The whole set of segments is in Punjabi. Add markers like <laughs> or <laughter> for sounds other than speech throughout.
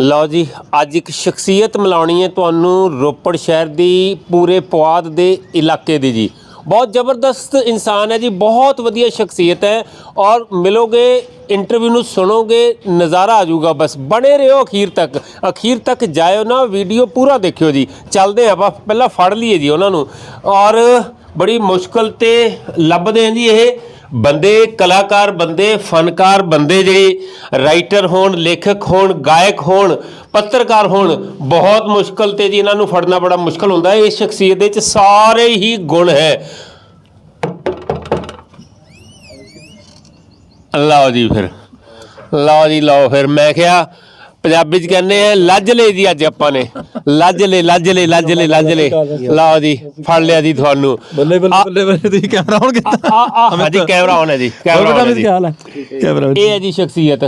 ਲਓ ਜੀ, ਅੱਜ ਇੱਕ ਸ਼ਖਸੀਅਤ ਮਿਲਾਉਣੀ ਹੈ ਤੁਹਾਨੂੰ ਰੋਪੜ ਸ਼ਹਿਰ ਦੀ ਪੂਰੇ ਪੁਆਧ ਦੇ ਇਲਾਕੇ ਦੀ ਜੀ। ਬਹੁਤ ਜ਼ਬਰਦਸਤ ਇਨਸਾਨ ਹੈ ਜੀ, ਬਹੁਤ ਵਧੀਆ ਸ਼ਖਸੀਅਤ ਹੈ ਔਰ ਮਿਲੋਗੇ, ਇੰਟਰਵਿਊ ਨੂੰ ਸੁਣੋਗੇ, ਨਜ਼ਾਰਾ ਆ ਜਾਊਗਾ ਬਸ। ਬਣੇ ਰਹੋ ਅਖੀਰ ਤੱਕ ਅਖੀਰ ਤੱਕ ਜਾਇਓ ਨਾ, ਵੀਡੀਓ ਪੂਰਾ ਦੇਖਿਓ ਜੀ। ਚੱਲਦੇ ਹਾਂ, ਆਪਾਂ ਪਹਿਲਾਂ ਫੜ ਲਈਏ ਜੀ ਉਹਨਾਂ ਨੂੰ। ਔਰ ਬੜੀ ਮੁਸ਼ਕਲ ਤੇ ਲੱਭਦੇ ਹਾਂ ਜੀ ਇਹ। ਬੰਦੇ ਕਲਾਕਾਰ, ਬੰਦੇ ਫਨਕਾਰ, ਬੰਦੇ ਜਿਹੜੇ ਰਾਈਟਰ ਹੋਣ, ਲੇਖਕ ਹੋਣ, ਗਾਇਕ ਹੋਣ, ਪੱਤਰਕਾਰ ਹੋਣ, ਬਹੁਤ ਮੁਸ਼ਕਲ ਤੇ ਜੀ ਇਹਨਾਂ ਨੂੰ ਫੜਨਾ ਬੜਾ ਮੁਸ਼ਕਲ ਹੁੰਦਾ। ਹੈ ਇਸ ਸ਼ਖਸੀਅਤ ਦੇ ਵਿੱਚ ਸਾਰੇ ਹੀ ਗੁਣ ਹੈ। ਲਓ ਜੀ ਫਿਰ। ਲਓ ਜੀ, ਲਓ ਫਿਰ। ਮੈਂ ਕਿਹਾ ਪੰਜਾਬੀ ਚ ਕਹਿੰਦੇ ਆ ਲੱਜ ਲੈ ਜੀ ਅੱਜ ਆਪਾਂ ਨੇ। ਲੱਜ ਲੈ ਲੱਜ ਲੈ ਲੱਜ ਲੈ ਲੱਜ ਲੈ। ਲਓ ਜੀ ਫੜ ਲਿਆ ਜੀ ਤੁਹਾਨੂੰ। ਬੱਲੇ ਬੱਲੇ ਬੱਲੇ ਬੱਲੇ ਤੁਸੀਂ ਕੈਮਰਾ ਆਨ ਕੀਤਾ? ਆ ਆ ਹਾਂਜੀ ਕੈਮਰਾ ਆਨ ਹੈ ਜੀ ਕੈਮਰਾ on ਹੈ ਜੀ। ਕੈਮਰਾ ਇਹ ਹੈ ਜੀ ਸ਼ਖਸੀਅਤ।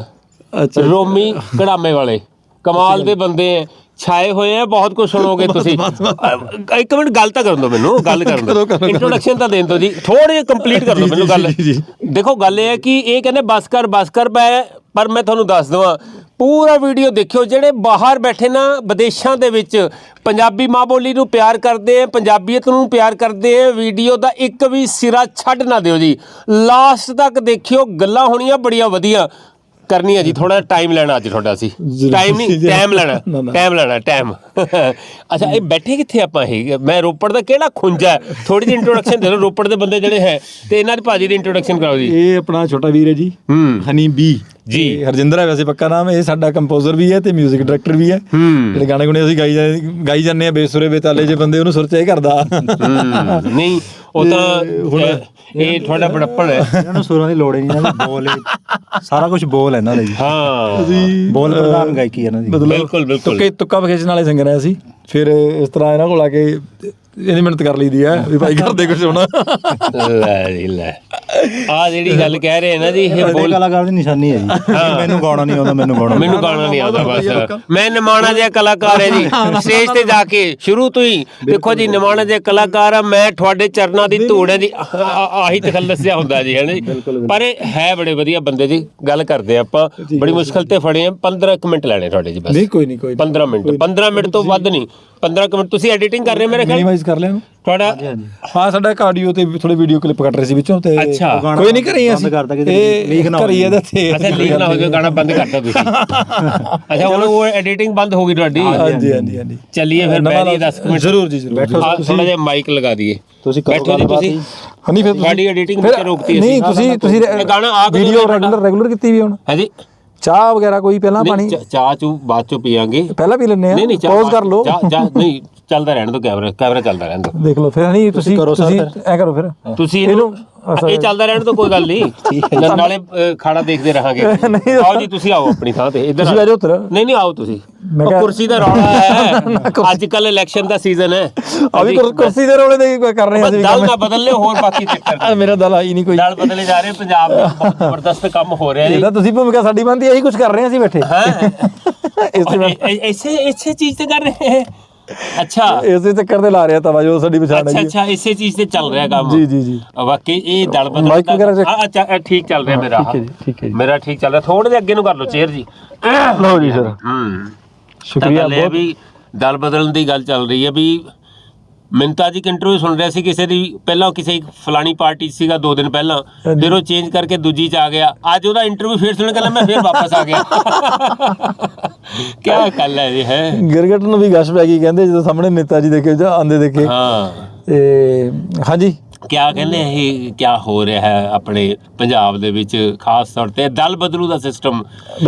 ਅੱਛਾ। ਰੋਮੀ ਕੜਾਮੇ ਵਾਲੇ। ਕਮਾਲ ਦੇ ਬੰਦੇ ਹੈ। ਛਾਏ ਹੋਏ ਆ ਬਹੁਤ ਕੁਝ ਸੁਣੋਗੇ ਤੁਸੀਂ। ਅ, ਇੱਕ ਮਿੰਟ ਗੱਲ ਤਾਂ ਕਰਨ ਦਿਓ ਮੈਨੂੰ ਗੱਲ ਕਰਨ ਕਰੋ, ਦਿਓ। ਕਰੋ, ਕਰੋ। ਇੰਟਰੋਡਕਸ਼ਨ ਤਾਂ ਦੇਣ ਦਿਓ ਜੀ। ਥੋੜੇ ਕੰਪਲੀਟ ਕਰ ਦਿਓ ਜੀ, ਮੈਨੂੰ ਜੀ, ਗੱਲ। ਜੀ, ਜੀ। ਦੇਖੋ ਗੱਲ ਇਹ ਹੈ ਕਿ ਇਹ ਕਹਿੰਦੇ ਬਸ ਕਰ ਬਸ ਕਰ ਮੈਂ ਪਰ ਮੈਂ ਤੁਹਾਨੂੰ ਦੱਸ ਦਵਾਂ ਪੂਰਾ ਵੀਡੀਓ ਦੇਖਿਓ ਜਿਹੜੇ ਬਾਹਰ ਬੈਠੇ ਨਾ ਵਿਦੇਸ਼ਾਂ ਦੇ ਵਿੱਚ ਪੰਜਾਬੀ ਮਾਂ ਬੋਲੀ ਨੂੰ ਪਿਆਰ ਕਰਦੇ ਆ ਪੰਜਾਬੀਅਤ ਨੂੰ ਪਿਆਰ ਕਰਦੇ ਆ ਵੀਡੀਓ ਦਾ ਇੱਕ ਵੀ ਸਿਰਾ ਛੱਡ ਨਾ ਦਿਓ ਜੀ। ਲਾਸਟ ਤੱਕ ਦੇਖਿਓ ਗੱਲਾਂ ਹੋਣੀਆਂ ਬੜੀਆਂ ਵਧੀਆ। ਕਰਨੀ ਹੈ ਜੀ ਥੋੜਾ ਟਾਈਮ ਲੈਣਾ ਅੱਜ ਤੁਹਾਡਾ ਸੀ ਟਾਈਮ ਨਹੀਂ। <laughs> ਟਾਈਮ ਲੈਣਾ। ਟਾਈਮ ਲੈਣਾ ਟਾਈਮ <laughs> ਅੱਛਾ ਇਹ ਬੈਠੇ ਕਿੱਥੇ ਆਪਾਂ ਇਹ? ਮੈਂ ਰੋਪੜ ਦਾ ਕਿਹੜਾ ਖੁੰਜਾ ਥੋੜੀ ਜਿਹੀ ਇੰਟਰੋਡਕਸ਼ਨ ਦੇ ਦਿਓ ਰੋਪੜ ਦੇ ਬੰਦੇ ਜਿਹੜੇ ਹੈ ਤੇ ਇਹਨਾਂ ਦੀ ਭਾਜੀ ਦੀ ਇੰਟਰੋਡਕਸ਼ਨ ਕਰਾਓ ਜੀ। ਇਹ ਆਪਣਾ ਛੋਟਾ ਵੀਰ ਹੈ ਜੀ ਹਨੀ ਬੀ ਜੀ। ਹਰਜਿੰਦਰ ਹੈ ਵੈਸੇ ਪੱਕਾ ਨਾਮ ਇਹ ਸਾਡਾ ਕੰਪੋਜ਼ਰ ਵੀ ਹੈ ਤੇ 뮤직 ਡਾਇਰੈਕਟਰ ਵੀ ਹੈ। ਜਿਹੜੇ ਗਾਣੇ ਗੁਣੇ ਅਸੀਂ ਗਾਈ ਜਾਂਦੇ ਗਾਈ ਜਾਂਦੇ ਆ ਬੇਸੁਰੇ ਬੇਤਾਲੇ ਜੇ ਬੰਦੇ ਉਹਨੂੰ ਸੁਰ ਚ ਇਹ ਕਰਦਾ। ਹੂੰ, ਨਹੀਂ ਉਹ ਤਾਂ ਇਹ- ਇਹ ਤੁਹਾਡਾ ਬੜੱਪਣ ਹੈ। ਇਹਨਾਂ ਨੂੰ ਸੁਰਾਂ ਦੀ ਲੋੜ ਹੀ ਨਹੀਂ ਇਹਨਾਂ ਬੋਲ ਸਾਰਾ ਕੁਝ ਬੋਲ ਹੈ ਇਹਨਾਂ ਜੀ ਹਾਂ। ਬੋਲ ਪ੍ਰਧਾਨ ਗਾਇਕੀ ਹੈ ਇਹਨਾਂ ਦੀ। ਬਿਲਕੁਲ, ਬਿਲਕੁਲ। ਤੁੱਕੇ ਤੁੱਕਾ ਖੇਚਣ ਵਾਲੇ ਸਿੰਗਰ ਆ ਅਸੀਂ। ਫਿਰ ਇਸ ਤਰ੍ਹਾਂ ਇਹਨਾਂ ਕੋਲ ਆ ਕੇ ਇਹਦੀ ਮਿਹਨਤ ਕਰ ਲਈਦੀ ਆ ਵੀ ਭਾਈ ਕਰਦੇ ਕੁਝ ਹੁਣ। ਲੈ ਜੀ ਲੈ। ਆ ਜਿਹੜੀ ਗੱਲ ਕਹਿ ਰਹੇ ਨਾ ਜੀ ਇਹ ਬੋਲ ਕਲਾਕਾਰ ਦੀ ਨਿਸ਼ਾਨੀ ਹੈ ਜੀ। ਮੈਨੂੰ ਗਾਉਣਾ ਨਹੀਂ ਆਉਂਦਾ ਮੈਨੂੰ ਗਾਉਣਾ ਮੈਨੂੰ ਗਾਣਾ ਨਹੀਂ ਆਉਂਦਾ ਬਸ। ਮੈਂ ਨਿਮਾਣਾ ਜਿਹਾ ਕਲਾਕਾਰ ਹੈ ਜੀ। ਸਟੇਜ ਤੇ ਜਾ ਕੇ ਸ਼ੁਰੂ ਤੋਂ ਹੀ ਦੇਖੋ ਜੀ ਨਿਮਾਣਾ ਜਿਹਾ ਕਲਾਕਾਰ ਆ। ਮੈਂ ਤੁਹਾਡੇ ਚਰਨਾਂ ਦੀ ਧੂੜ ਹੈ ਜੀ। ਆਹੀ ਤਖੱਲਸ ਜਿਹਾ ਹੁੰਦਾ ਜੀ ਹੈ ਨਾ ਜੀ। ਪਰ ਹੈ ਬੜੇ ਵਧੀਆ ਬੰਦੇ ਜੀ। ਗੱਲ ਕਰਦੇ ਆਪਾਂ। ਬੜੀ ਮੁਸ਼ਕਲ ਤੇ ਫੜੇ ਆ 15 ਕੁ ਮਿੰਟ ਲੈਣੇ ਤੁਹਾਡੇ ਜੀ ਬਸ। ਨਹੀਂ ਕੋਈ ਨਹੀਂ ਕੋਈ 15 ਮਿੰਟ। 15 ਮਿੰਟ ਤੋਂ ਵੱਧ ਨਹੀਂ। 15 ਕੁ ਮਿੰਟ ਤੁਸੀਂ ਐਡੀਟਿੰਗ ਕਰ ਰਹੇ ਹੋ ਮੇਰੇ ਖਿਆਲ? ਮਿਨੀਮਾਈਜ਼ ਕਰ ਲਿਆ ਇਹਨੂੰ ਤੁਹਾਡਾ ਹਾਂ ਸਾਡਾ ਇੱਕ ਆਡੀਓ ਤੇ ਥੋੜੇ ਵੀਡੀਓ ਕਲਿੱਪ ਕੱਟ ਰਹੇ ਸੀ ਵਿੱਚੋਂ ਤੇ ਅੱਛਾ। ਕੋਈ ਨਹੀਂ ਕਰੀ ਅਸੀਂ। ਬੰਦ ਕਰਤਾ ਕਿਤੇ ਇਹ ਲੀਕ ਨਾ ਹੋ ਕਰੀ ਇਹਦੇ ਤੇ ਅੱਛਾ ਲੀਕ ਨਾ ਹੋ ਜਾਵੇ ਗਾਣਾ ਬੰਦ ਕਰਤਾ ਤੁਸੀਂ। <laughs> ਅੱਛਾ ਹੁਣ ਉਹ ਐਡੀਟਿੰਗ ਬੰਦ ਹੋ ਗਈ ਤੁਹਾਡੀ? ਹਾਂਜੀ ਹਾਂਜੀ ਹਾਂਜੀ ਚੱਲੀਏ ਫਿਰ ਨਵਾਂ ਬੈਠੀਏ 10 ਮਿੰਟ। ਜ਼ਰੂਰ ਜੀ ਜ਼ਰੂਰ। ਥੋੜਾ ਜਿਹਾ ਮਾਈਕ ਲਗਾ ਦਈਏ। ਤੁਸੀਂ ਕਰੋ ਬੈਠੋ ਜੀ ਗੱਲਬਾਤ। ਤੁਸੀਂ। ਹਨੀ ਫਿਰ ਤੁਸੀਂ- ਸਾਡੀ ਫਿਰ- ਵਿੱਚ ਰੋਕਤੀ ਅਸੀਂ। ਨਹੀਂ ਤੁਸੀਂ ਤੁਸੀਂ ਆ ਵੀਡੀਓ ਰੈਗੂਲਰ ਰੈਗੂਲਰ ਕੀਤੀ ਵੀ ਹੁਣ। ਹੈ ਜੀ ਚਾਹ ਵਗੈਰਾ ਕੋਈ ਪਹਿਲਾਂ ਪਾਣੀ? ਨਹੀਂ, ਚ- ਚਾਹ ਚੂ ਬਾਅਦ ਚੋਂ ਪੀਾਂਗੇ ਪਹਿਲਾਂ ਪੀ ਲੈਣੇ ਆ ਨਹੀਂ ਨਹੀਂ ਚਾਹ ਪੌਜ਼ ਕਰ ਲਓ। ਚਾਹ ਚਾਹ ਨਹੀਂ ਚੱਲਦਾ ਰਹਿਣ ਦੋ ਕੈਮਰਾ ਕੈਮਰਾ ਚੱਲਦਾ ਰਹਿਣ ਦੋ। ਦੇਖ ਲਓ ਫਿਰ ਹਨੀ ਤੁਸੀਂ ਤੁਸੀਂ। ਐ ਕਰੋ ਫਿਰ। ਤੁਸੀਂ ਇਹਨੂੰ ਇਹ ਚੱਲਦਾ ਰਹਿਣ ਤੋਂ ਕੋਈ ਗੱਲ ਨਹੀਂ। <laughs> ਨਾਲੇ ਖਾਣਾ ਦੇਖਦੇ ਰਹਾਂਗੇ। <laughs> ਆਓ ਜੀ ਤੁਸੀਂ ਆਓ ਆਪਣੀ ਥਾਂ ਤੇ ਇੱਧਰ ਤੁਸੀਂ ਆਓ। ਆ ਜਾਓ ਉੱਧਰ। ਨਹੀਂ ਨਹੀਂ ਆਓ ਤੁਸੀਂ। ਕੁਰਸੀ ਦਾ ਰੌਲਾ <laughs> ਹੈ। ਅੱਜ ਕੱਲ ਇਲੈਕਸ਼ਨ ਦਾ ਸੀਜ਼ਨ ਹੈ। ਆ ਵੀ ਕੁਰ- ਕੁਰਸੀ ਦੇ ਰੋਲੇ ਦੇ ਕਰ ਰਹੇ ਬਸ ਅਸੀਂ ਦਲ ਨਾ ਬਦਲ ਲਿਓ ਹੋਰ ਬਾਕੀ ਚੱਕਰ ਮੇਰਾ ਦਲ ਆਈ ਨਹੀਂ ਕੋਈ। ਦਲ ਬਦਲੇ ਜਾ ਰਹੇ ਪੰਜਾਬ ਦਾ ਬਹੁਤ ਜ਼ਬਰਦਸਤ ਕੰਮ ਹੋ ਰਿਹਾ ਜੀ। ਇਹਦਾ ਤੁਸੀਂ ਭੂਮਿਕਾ ਸਾਡੀ ਬੰਦੀ ਇਹੀ ਕੁਝ ਕਰ ਰਹੇ ਅਸੀਂ ਬੈਠੇ। ਹੈ? ਇਸ ਐਸੇ ਚੀਜ਼ ਤੇ ਕਰ ਰਹੇ। ਹੈ ਅੱਛਾ। ਇਸੇ ਚੱਕਰ ਤੇ ਲਾ ਰਿਹਾ ਤਵਾ ਜੋ ਸਾਡੀ ਪਛਾਣ ਅੱਛਾ ਹੈ ਅੱਛਾ ਇਸੇ ਚੀਜ਼ ਤੇ ਚੱਲ ਰਿਹਾ ਕੰਮ। ਜੀ ਜੀ ਜੀ। ਵਾਕਈ ਇਹ ਦਲ ਬਦਲ ਦਾ- check- ਹਾਂ, ਅੱਛਾ ਇਹ ਠੀਕ ਚੱਲ ਰਿਹਾ ਮੇਰਾ। ਠੀਕ ਹੈ ਜੀ, ਠੀਕ ਹੈ ਜੀ। ਮੇਰਾ ਠੀਕ ਚੱਲ ਰਿਹਾ। ਥੋੜੇ ਜਿਹਾ ਅੱਗੇ ਨੂੰ ਕਰ ਲਓ ਚੇਅਰ ਜੀ। ਲਓ ਜੀ ਸਰ। ਹੂੰ। ਸ਼ੁਕਰੀਆ ਬਹੁਤ ਬਹੁਤ। ਵੀ ਦਲ ਬਦਲਣ ਦੀ ਗੱਲ ਚੱਲ ਰਹੀ ਹੈ ਵੀ ਮੈਨੂੰ ਤਾਂ ਅੱਜ ਇੱਕ ਇੰਟਰਵਿਊ ਸੁਣ ਰਿਹਾ ਸੀ ਕਿਸੇ ਦੀ ਪਹਿਲਾਂ ਕਿਸੇ ਫਲਾਣੀ ਪਾਰਟੀ ਸੀਗਾ ਦੋ ਦਿਨ ਪਹਿਲਾਂ। ਫਿਰ ਉਹ ਚੇਂਜ ਕਰਕੇ ਦੂਜੀ 'ਚ ਆ ਗਿਆ। ਅੱਜ ਉਹਦਾ ਇੰਟਰਵਿਊ ਫਿਰ ਸੁਣ ਕੇ ਮੈਂ ਫਿਰ ਵਾਪਸ ਆ ਗਿਆ। <laughs> ਕੀ ਗੱਲ ਹੈ ਜੀ ਹੈ? ਗਿਰਗਟ ਨੂੰ ਵੀ ਗਸ਼ ਪੈ ਗਈ ਕਹਿੰਦੇ ਜਦੋਂ ਸਾਹਮਣੇ ਨੇਤਾ ਜੀ ਦੇਖੇ ਜਾਂ ਆਂਦੇ ਦੇਖੇ। ਹਾਂ। ਤੇ ਹਾਂਜੀ। ਕਿਆ ਕਹਿੰਦੇ ਇਹ ਕਿਆ ਹੋ ਰਿਹਾ ਹੈ ਆਪਣੇ ਪੰਜਾਬ ਦੇ ਵਿੱਚ ਖਾਸ ਤੌਰ ਤੇ ਦਲ ਬਦਲੂ ਦਾ ਸਿਸਟਮ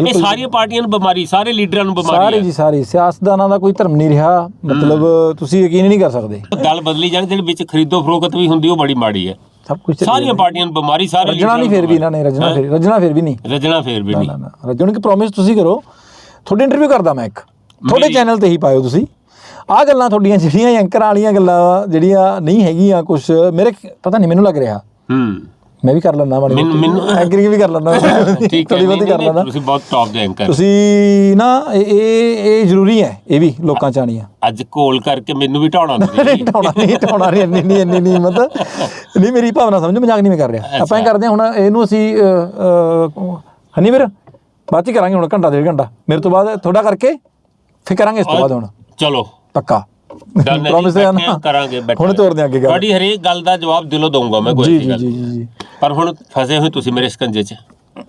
ਇਹ। ਸਾਰੀਆਂ ਪਾਰਟੀਆਂ ਨੂੰ ਬਿਮਾਰੀ ਸਾਰੇ ਲੀਡਰਾਂ ਨੂੰ ਬਿਮਾਰੀ ਸਾਰੇ ਜੀ ਸਾਰੇ। ਸਿਆਸਤਦਾਨਾਂ ਦਾ ਕੋਈ ਧਰਮ ਨਹੀਂ ਰਿਹਾ। ਮਤਲਬ ਤੁਸੀਂ ਯਕੀਨ ਨਹੀਂ ਕਰ ਸਕਦੇ। ਦਲ ਬਦਲੀ ਜਾਣ ਜਿਹੜੇ ਵਿੱਚ ਖਰੀਦੋ ਫਰੋਖਤ ਵੀ ਹੁੰਦੀ ਉਹ ਬੜੀ ਮਾੜੀ ਹੈ। ਸਭ ਕੁਝ ਸਾਰੀਆਂ ਪਾਰਟੀਆਂ ਨੂੰ ਬਿਮਾਰੀ ਸਾਰੇ ਰਜਣਾ ਨਹੀਂ ਫੇਰ ਵੀ ਇਹਨਾਂ ਨੇ ਰਜਣਾ ਫੇਰ ਰਜਣਾ ਫੇਰ ਵੀ ਨਹੀਂ। ਰਜਣਾ ਫੇਰ ਵੀ ਨਹੀਂ। ਰਜਣ ਇੱਕ ਪ੍ਰੋਮਿਸ ਤੁਸੀਂ ਕਰੋ। ਤੁਹਾਡੀ ਇੰਟਰਵਿਊ ਕਰਦਾ ਮੈਂ ਇੱਕ। ਤੁਹਾਡੇ ਚੈਨਲ ਤੇ ਹੀ ਪਾਇਓ ਤੁਸੀਂ। ਆਹ ਗੱਲਾਂ ਤੁਹਾਡੀਆਂ ਜਿਹੜੀਆਂ ਐਂਕਰਾਂ ਵਾਲੀਆਂ ਗੱਲਾਂ ਜਿਹੜੀਆਂ ਨਹੀਂ ਹੈਗੀਆਂ ਕੁਝ ਮੇਰੇ ਪਤਾ ਨਹੀਂ ਮੈਨੂੰ ਲੱਗ ਰਿਹਾ। ਹੂੰ। ਮੈਂ ਵੀ ਕਰ ਲੈਂਦਾ ਮਾੜੀ ਮੈਨੂੰ- ਐਂਕਰਿੰਗ ਵੀ ਕਰ ਲੈਂਦਾ ਠੀਕ ਥੋੜੀ ਬਹੁਤੀ ਕਰ ਲੈਂਦਾ। ਤੁਸੀਂ ਬਹੁਤ ਟੌਪ ਦੇ ਐਂਕਰ ਤੁਸੀਂ ਨਾ ਇਹ ਇਹ ਜ਼ਰੂਰੀ ਹੈ ਇਹ ਵੀ ਲੋਕਾਂ ਚ ਆਣੀਆਂ ਅੱਜ ਕੋਲ ਕਰਕੇ ਮੈਨੂੰ ਵੀ ਢਾਉਣਾ ਨਹੀਂ। ਢਾਉਣਾ ਨਹੀਂ ਢਾਉਣਾ ਨਹੀਂ ਇੰਨੀ ਨਹੀਂ ਇੰਨੀ ਨਹੀਂ ਹਿੰਮਤ ਨਹੀਂ ਮੇਰੀ ਭਾਵਨਾ ਸਮਝੋ ਮਜ਼ਾਕ ਨਹੀਂ ਮੈਂ ਕਰ ਰਿਹਾ। ਆਪਾਂ ਇਹ ਕਰਦੇ ਹੁਣ ਇਹਨੂੰ ਅਸੀਂ ਹਨੀ ਵੀਰ ਬਾਅਦ ਚ ਕਰਾਂਗੇ ਹੁਣ ਘੰਟਾ ਡੇਢ ਘੰਟਾ। ਮੇਰੇ ਤੋਂ ਬਾਅਦ ਤੁਹਾਡਾ ਕਰਕੇ ਫਿਰ ਕਰਾਂਗੇ ਇਸ ਤੋਂ ਬਾਅਦ ਹੁਣ। ਚਲੋ। ਪੱਕਾ। ਪ੍ਰੋਮਿਸ <laughs> ਹੈ ਨਾ। ਕਰਾਂਗੇ ਬੈਠੇ ਹੁਣ ਤੋਰਦੇ ਅੱਗੇ ਗੱਲ। ਤੁਹਾਡੀ ਹਰੇਕ ਗੱਲ ਦਾ ਜਵਾਬ ਦਿਲੋਂ ਦਊਂਗਾ ਮੈਂ ਕੋਈ ਗੱਲ ਜੀ ਜੀ ਜੀ। ਪਰ ਹੁਣ ਫਸੇ ਹੋਏ ਤੁਸੀਂ ਮੇਰੇ ਸਕੰਜੇ 'ਚ।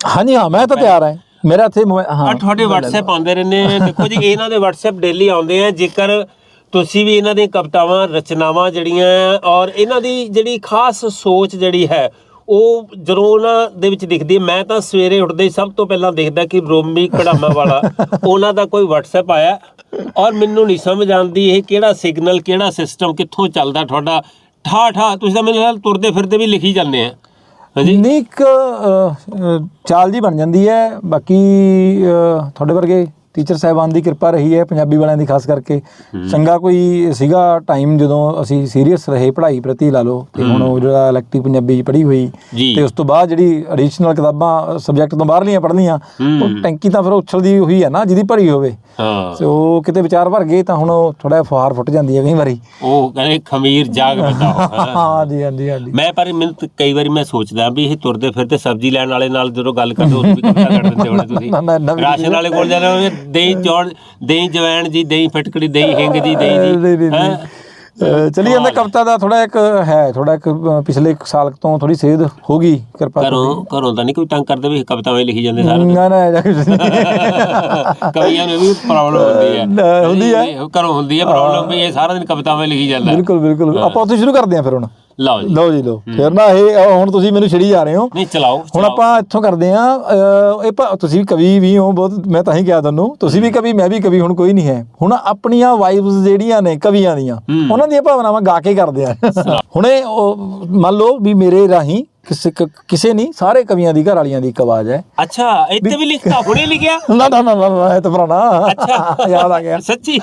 ਹਾਂਜੀ ਹਾਂ ਮੈਂ ਤਾਂ ਤਿਆਰ ਹਾਂ। ਮੇਰਾ ਇੱਥੇ ਹਾਂ। ਤੁਹਾਡੇ WhatsApp ਆਉਂਦੇ ਰਹਿੰਦੇ ਦੇਖੋ ਜੀ ਇਹਨਾਂ ਦੇ WhatsApp ਡੇਲੀ ਆਉਂਦੇ ਆ। ਜੇਕਰ ਤੁਸੀਂ ਵੀ ਇਹਨਾਂ ਦੀਆਂ ਕਵਿਤਾਵਾਂ ਰਚਨਾਵਾਂ ਜਿਹੜੀਆਂ ਔਰ ਇਹਨਾਂ ਦੀ ਜਿਹੜੀ ਖਾਸ ਸੋਚ ਜਿਹੜੀ ਹੈ ਉਹ ਜਦੋਂ ਉਹਨਾਂ ਦੇ ਵਿੱਚ ਦਿਖਦੀ ਹੈ ਮੈਂ ਤਾਂ ਸਵੇਰੇ ਉੱਠਦੇ ਸਭ ਤੋਂ ਪਹਿਲਾਂ ਦੇਖਦਾ ਕਿ ਰੋਮੀ ਕੜਾਮਾ ਵਾਲਾ <laughs> ਉਹਨਾਂ ਦਾ ਕੋਈ WhatsApp ਆਇਆ ਔਰ ਮੈਨੂੰ ਨਹੀਂ ਸਮਝ ਆਉਂਦੀ ਇਹ ਕਿਹੜਾ ਸਿਗਨਲ ਕਿਹੜਾ ਸਿਸਟਮ ਕਿੱਥੋਂ ਚੱਲਦਾ ਤੁਹਾਡਾ। ਠਾ ਠਾ ਤੁਸੀਂ ਤਾਂ ਮੇਰੇ ਨਾਲ ਤੁਰਦੇ ਫਿਰਦੇ ਵੀ ਲਿਖੀ ਜਾਂਦੇ ਆ। ਹਾਂਜੀ? ਅ, ਚਾਲ ਜੀ ਬਣ ਜਾਂਦੀ ਹੈ ਬਾਕੀ ਤੁਹਾਡੇ ਵਰਗੇ ਟੀਚਰ ਸਾਹਿਬਾਨ ਦੀ ਕਿਰਪਾ ਰਹੀ ਹੈ ਪੰਜਾਬੀ ਵਾਲਿਆਂ ਦੀ ਖਾਸ ਕਰਕੇ ਚੰਗਾ ਕੋਈ ਸੀਗਾ ਟਾਈਮ ਜਦੋਂ ਅਸੀਂ ਸੀਰੀਅਸ ਰਹੇ ਪੜ੍ਹਾਈ ਪ੍ਰਤੀ ਲਾ ਲਓ ਤੇ ਹੁਣ ਉਹ ਜਿਹੜਾ ਇਲੈਕਟਿਵ ਪੰਜਾਬੀ ਪੜ੍ਹੀ ਹੋਈ। ਤੇ ਉਸ ਤੋਂ ਬਾਅਦ ਜਿਹੜੀ ਐਡੀਸ਼ਨਲ ਕਿਤਾਬਾਂ ਸਬਜੈਕਟ ਤੋਂ ਬਾਹਰਲੀਆਂ ਪੜ੍ਹਨੀਆਂ ਉਹ ਟੈਂਕੀ ਤਾਂ ਫਿਰ ਉਛਲਦੀ ਹੋਈ ਹੈ ਨਾ ਜਿਹਦੀ ਭਰੀ ਹੋਵੇ। ਹਾਂ। ਤੇ ਉਹ ਕਿਤੇ ਵਿਚਾਰ ਭਰ ਗਏ ਤਾਂ ਹੁਣ ਥੋੜਾ ਫੁਹਾਰ ਫੁੱਟ ਜਾਂਦੀ ਹੈ ਕਈ ਵਾਰੀ। ਉਹ ਕਹਿੰਦੇ ਖਮੀਰ ਜਾਗ ਬਤਾਓ ਹਾਂ। ਜੀ ਹਾਂ ਜੀ ਹਾਂ ਜੀ। ਮੈਂ ਪਰ ਮੈਨੂੰ ਤਾਂ ਕਈ ਵਾਰੀ ਮੈਂ ਸੋਚਦਾ ਵੀ ਇਹ ਤੁਰਦੇ ਫਿਰਦੇ ਸਬਜ਼ੀ ਲੈਣ ਵਾਲੇ ਨਾਲ ਜਦੋਂ ਗੱਲ ਕਰਦੇ ਉਸ ਵੀ ਕਵਿਤਾ ਕੱਢ ਦਿੰਦੇ ਹੋਣੇ ਤੁਸੀਂ। ਰਾਸ਼ਨ ਵਾਲੇ ਕੋਲ ਜਾਣਾ ਦਹੀਂ ਚੌੜ ਦਹੀਂ ਜਵੈਣ ਜੀ ਦਹੀਂ ਫਟਕੜੀ ਦਹੀਂ ਹਿੰਗ ਜੀ ਦਹੀਂ ਨਹੀਂ, ਨਹੀਂ, ਜੀ ਨਹੀਂ। ਹੈਂ? ਚਲੀ ਜਾਂਦਾ ਕਵਿਤਾ ਦਾ ਥੋੜਾ ਇੱਕ ਹੈ ਥੋੜਾ ਇੱਕ ਪਿਛਲੇ ਸਾਲ ਤੋਂ ਥੋੜੀ ਸੇਧ ਹੋ ਗਈ ਕਿਰਪਾ ਘਰੋਂ ਘਰੋਂ ਤਾਂ ਨਹੀਂ ਕੋਈ ਤੰਗ ਕਰਦੇ ਵੀ ਕਵਿਤਾਵਾਂ ਲਿਖੀ ਜਾਂਦੇ ਸਾਰਾ ਨਾ ਨਾ ਇਹਦਾ ਕੁਛ ਨਹੀਂ। <laughs> ਕਵੀਆਂ ਨੂੰ ਵੀ ਪ੍ਰੋਬਲਮ ਹੁੰਦੀ ਹੈ। ਨਾ, ਹੁੰਦੀ ਹੈ। ਘਰੋਂ ਹੁੰਦੀ ਹੈ ਪ੍ਰੋਬਲਮ ਵੀ ਇਹ ਸਾਰਾ ਦਿਨ ਕਵਿਤਾਵਾਂ ਲਿਖੀ ਜਾਂਦਾ। ਬਿਲਕੁਲ ਬਿਲਕੁਲ। ਆਪਾਂ ਉੱਥੇ ਸ਼ੁਰੂ ਕਰਦੇ ਹਾਂ ਫਿਰ ਹੁਣ। ਲਓ ਜੀ। ਲਓ ਜੀ ਲਓ। ਫਿਰ ਨਾ ਇਹ ਅਹ ਹੁਣ ਤੁਸੀਂ ਮੈਨੂੰ ਛਿੜੀ ਜਾ ਰਹੇ ਹੋ। ਨਹੀਂ ਚਲਾਓ ਹੁਣ ਚਲਾਓ। ਆਪਾਂ ਇੱਥੋਂ ਕਰਦੇ ਆ ਇਹ ਭਾ- ਤੁਸੀਂ ਵੀ ਕਵੀ ਵੀ ਹੋ ਬਹੁਤ ਮੈਂ ਤਾਂ ਹੀ ਕਿਹਾ ਤੁਹਾਨੂੰ। ਤੁਸੀਂ ਵੀ ਕਵੀ ਮੈਂ ਵੀ ਕਵੀ ਹੁਣ ਕੋਈ ਨਹੀਂ ਹੈ। ਹੁਣ ਆਪਣੀਆਂ ਵਾਈਬਸ ਜਿਹੜੀਆਂ ਨੇ ਕਵੀਆਂ ਦੀਆਂ ਉਹਨਾਂ ਦੀਆਂ ਭਾਵਨਾਵਾਂ ਗਾ ਕੇ ਕਰਦੇ ਆ। <laughs> ਹੁਣੇ ਉਹ ਮੰਨ ਲਓ ਵੀ ਮੇਰੇ ਰਾਹੀਂ ਕਿਸੇ ਕ- ਕਿਸੇ ਨਹੀਂ ਸਾਰੇ ਕਵੀਆਂ ਦੀ ਘਰ ਵਾਲੀਆਂ ਦੀ ਇੱਕ ਆਵਾਜ਼ ਹੈ। ਅੱਛਾ ਇੱਥੇ ਵੀ ਲਿਖਤਾ ਹੁਣੇ ਲਿਖਿਆ? <laughs> ਨਾ ਨਾ ਨਾ ਨਾ ਨਾ, ਇਹ ਤਾਂ ਪੁਰਾਣਾ। ਅੱਛਾ। <laughs> ਯਾਦ ਆ ਗਿਆ। ਸੱਚੀ?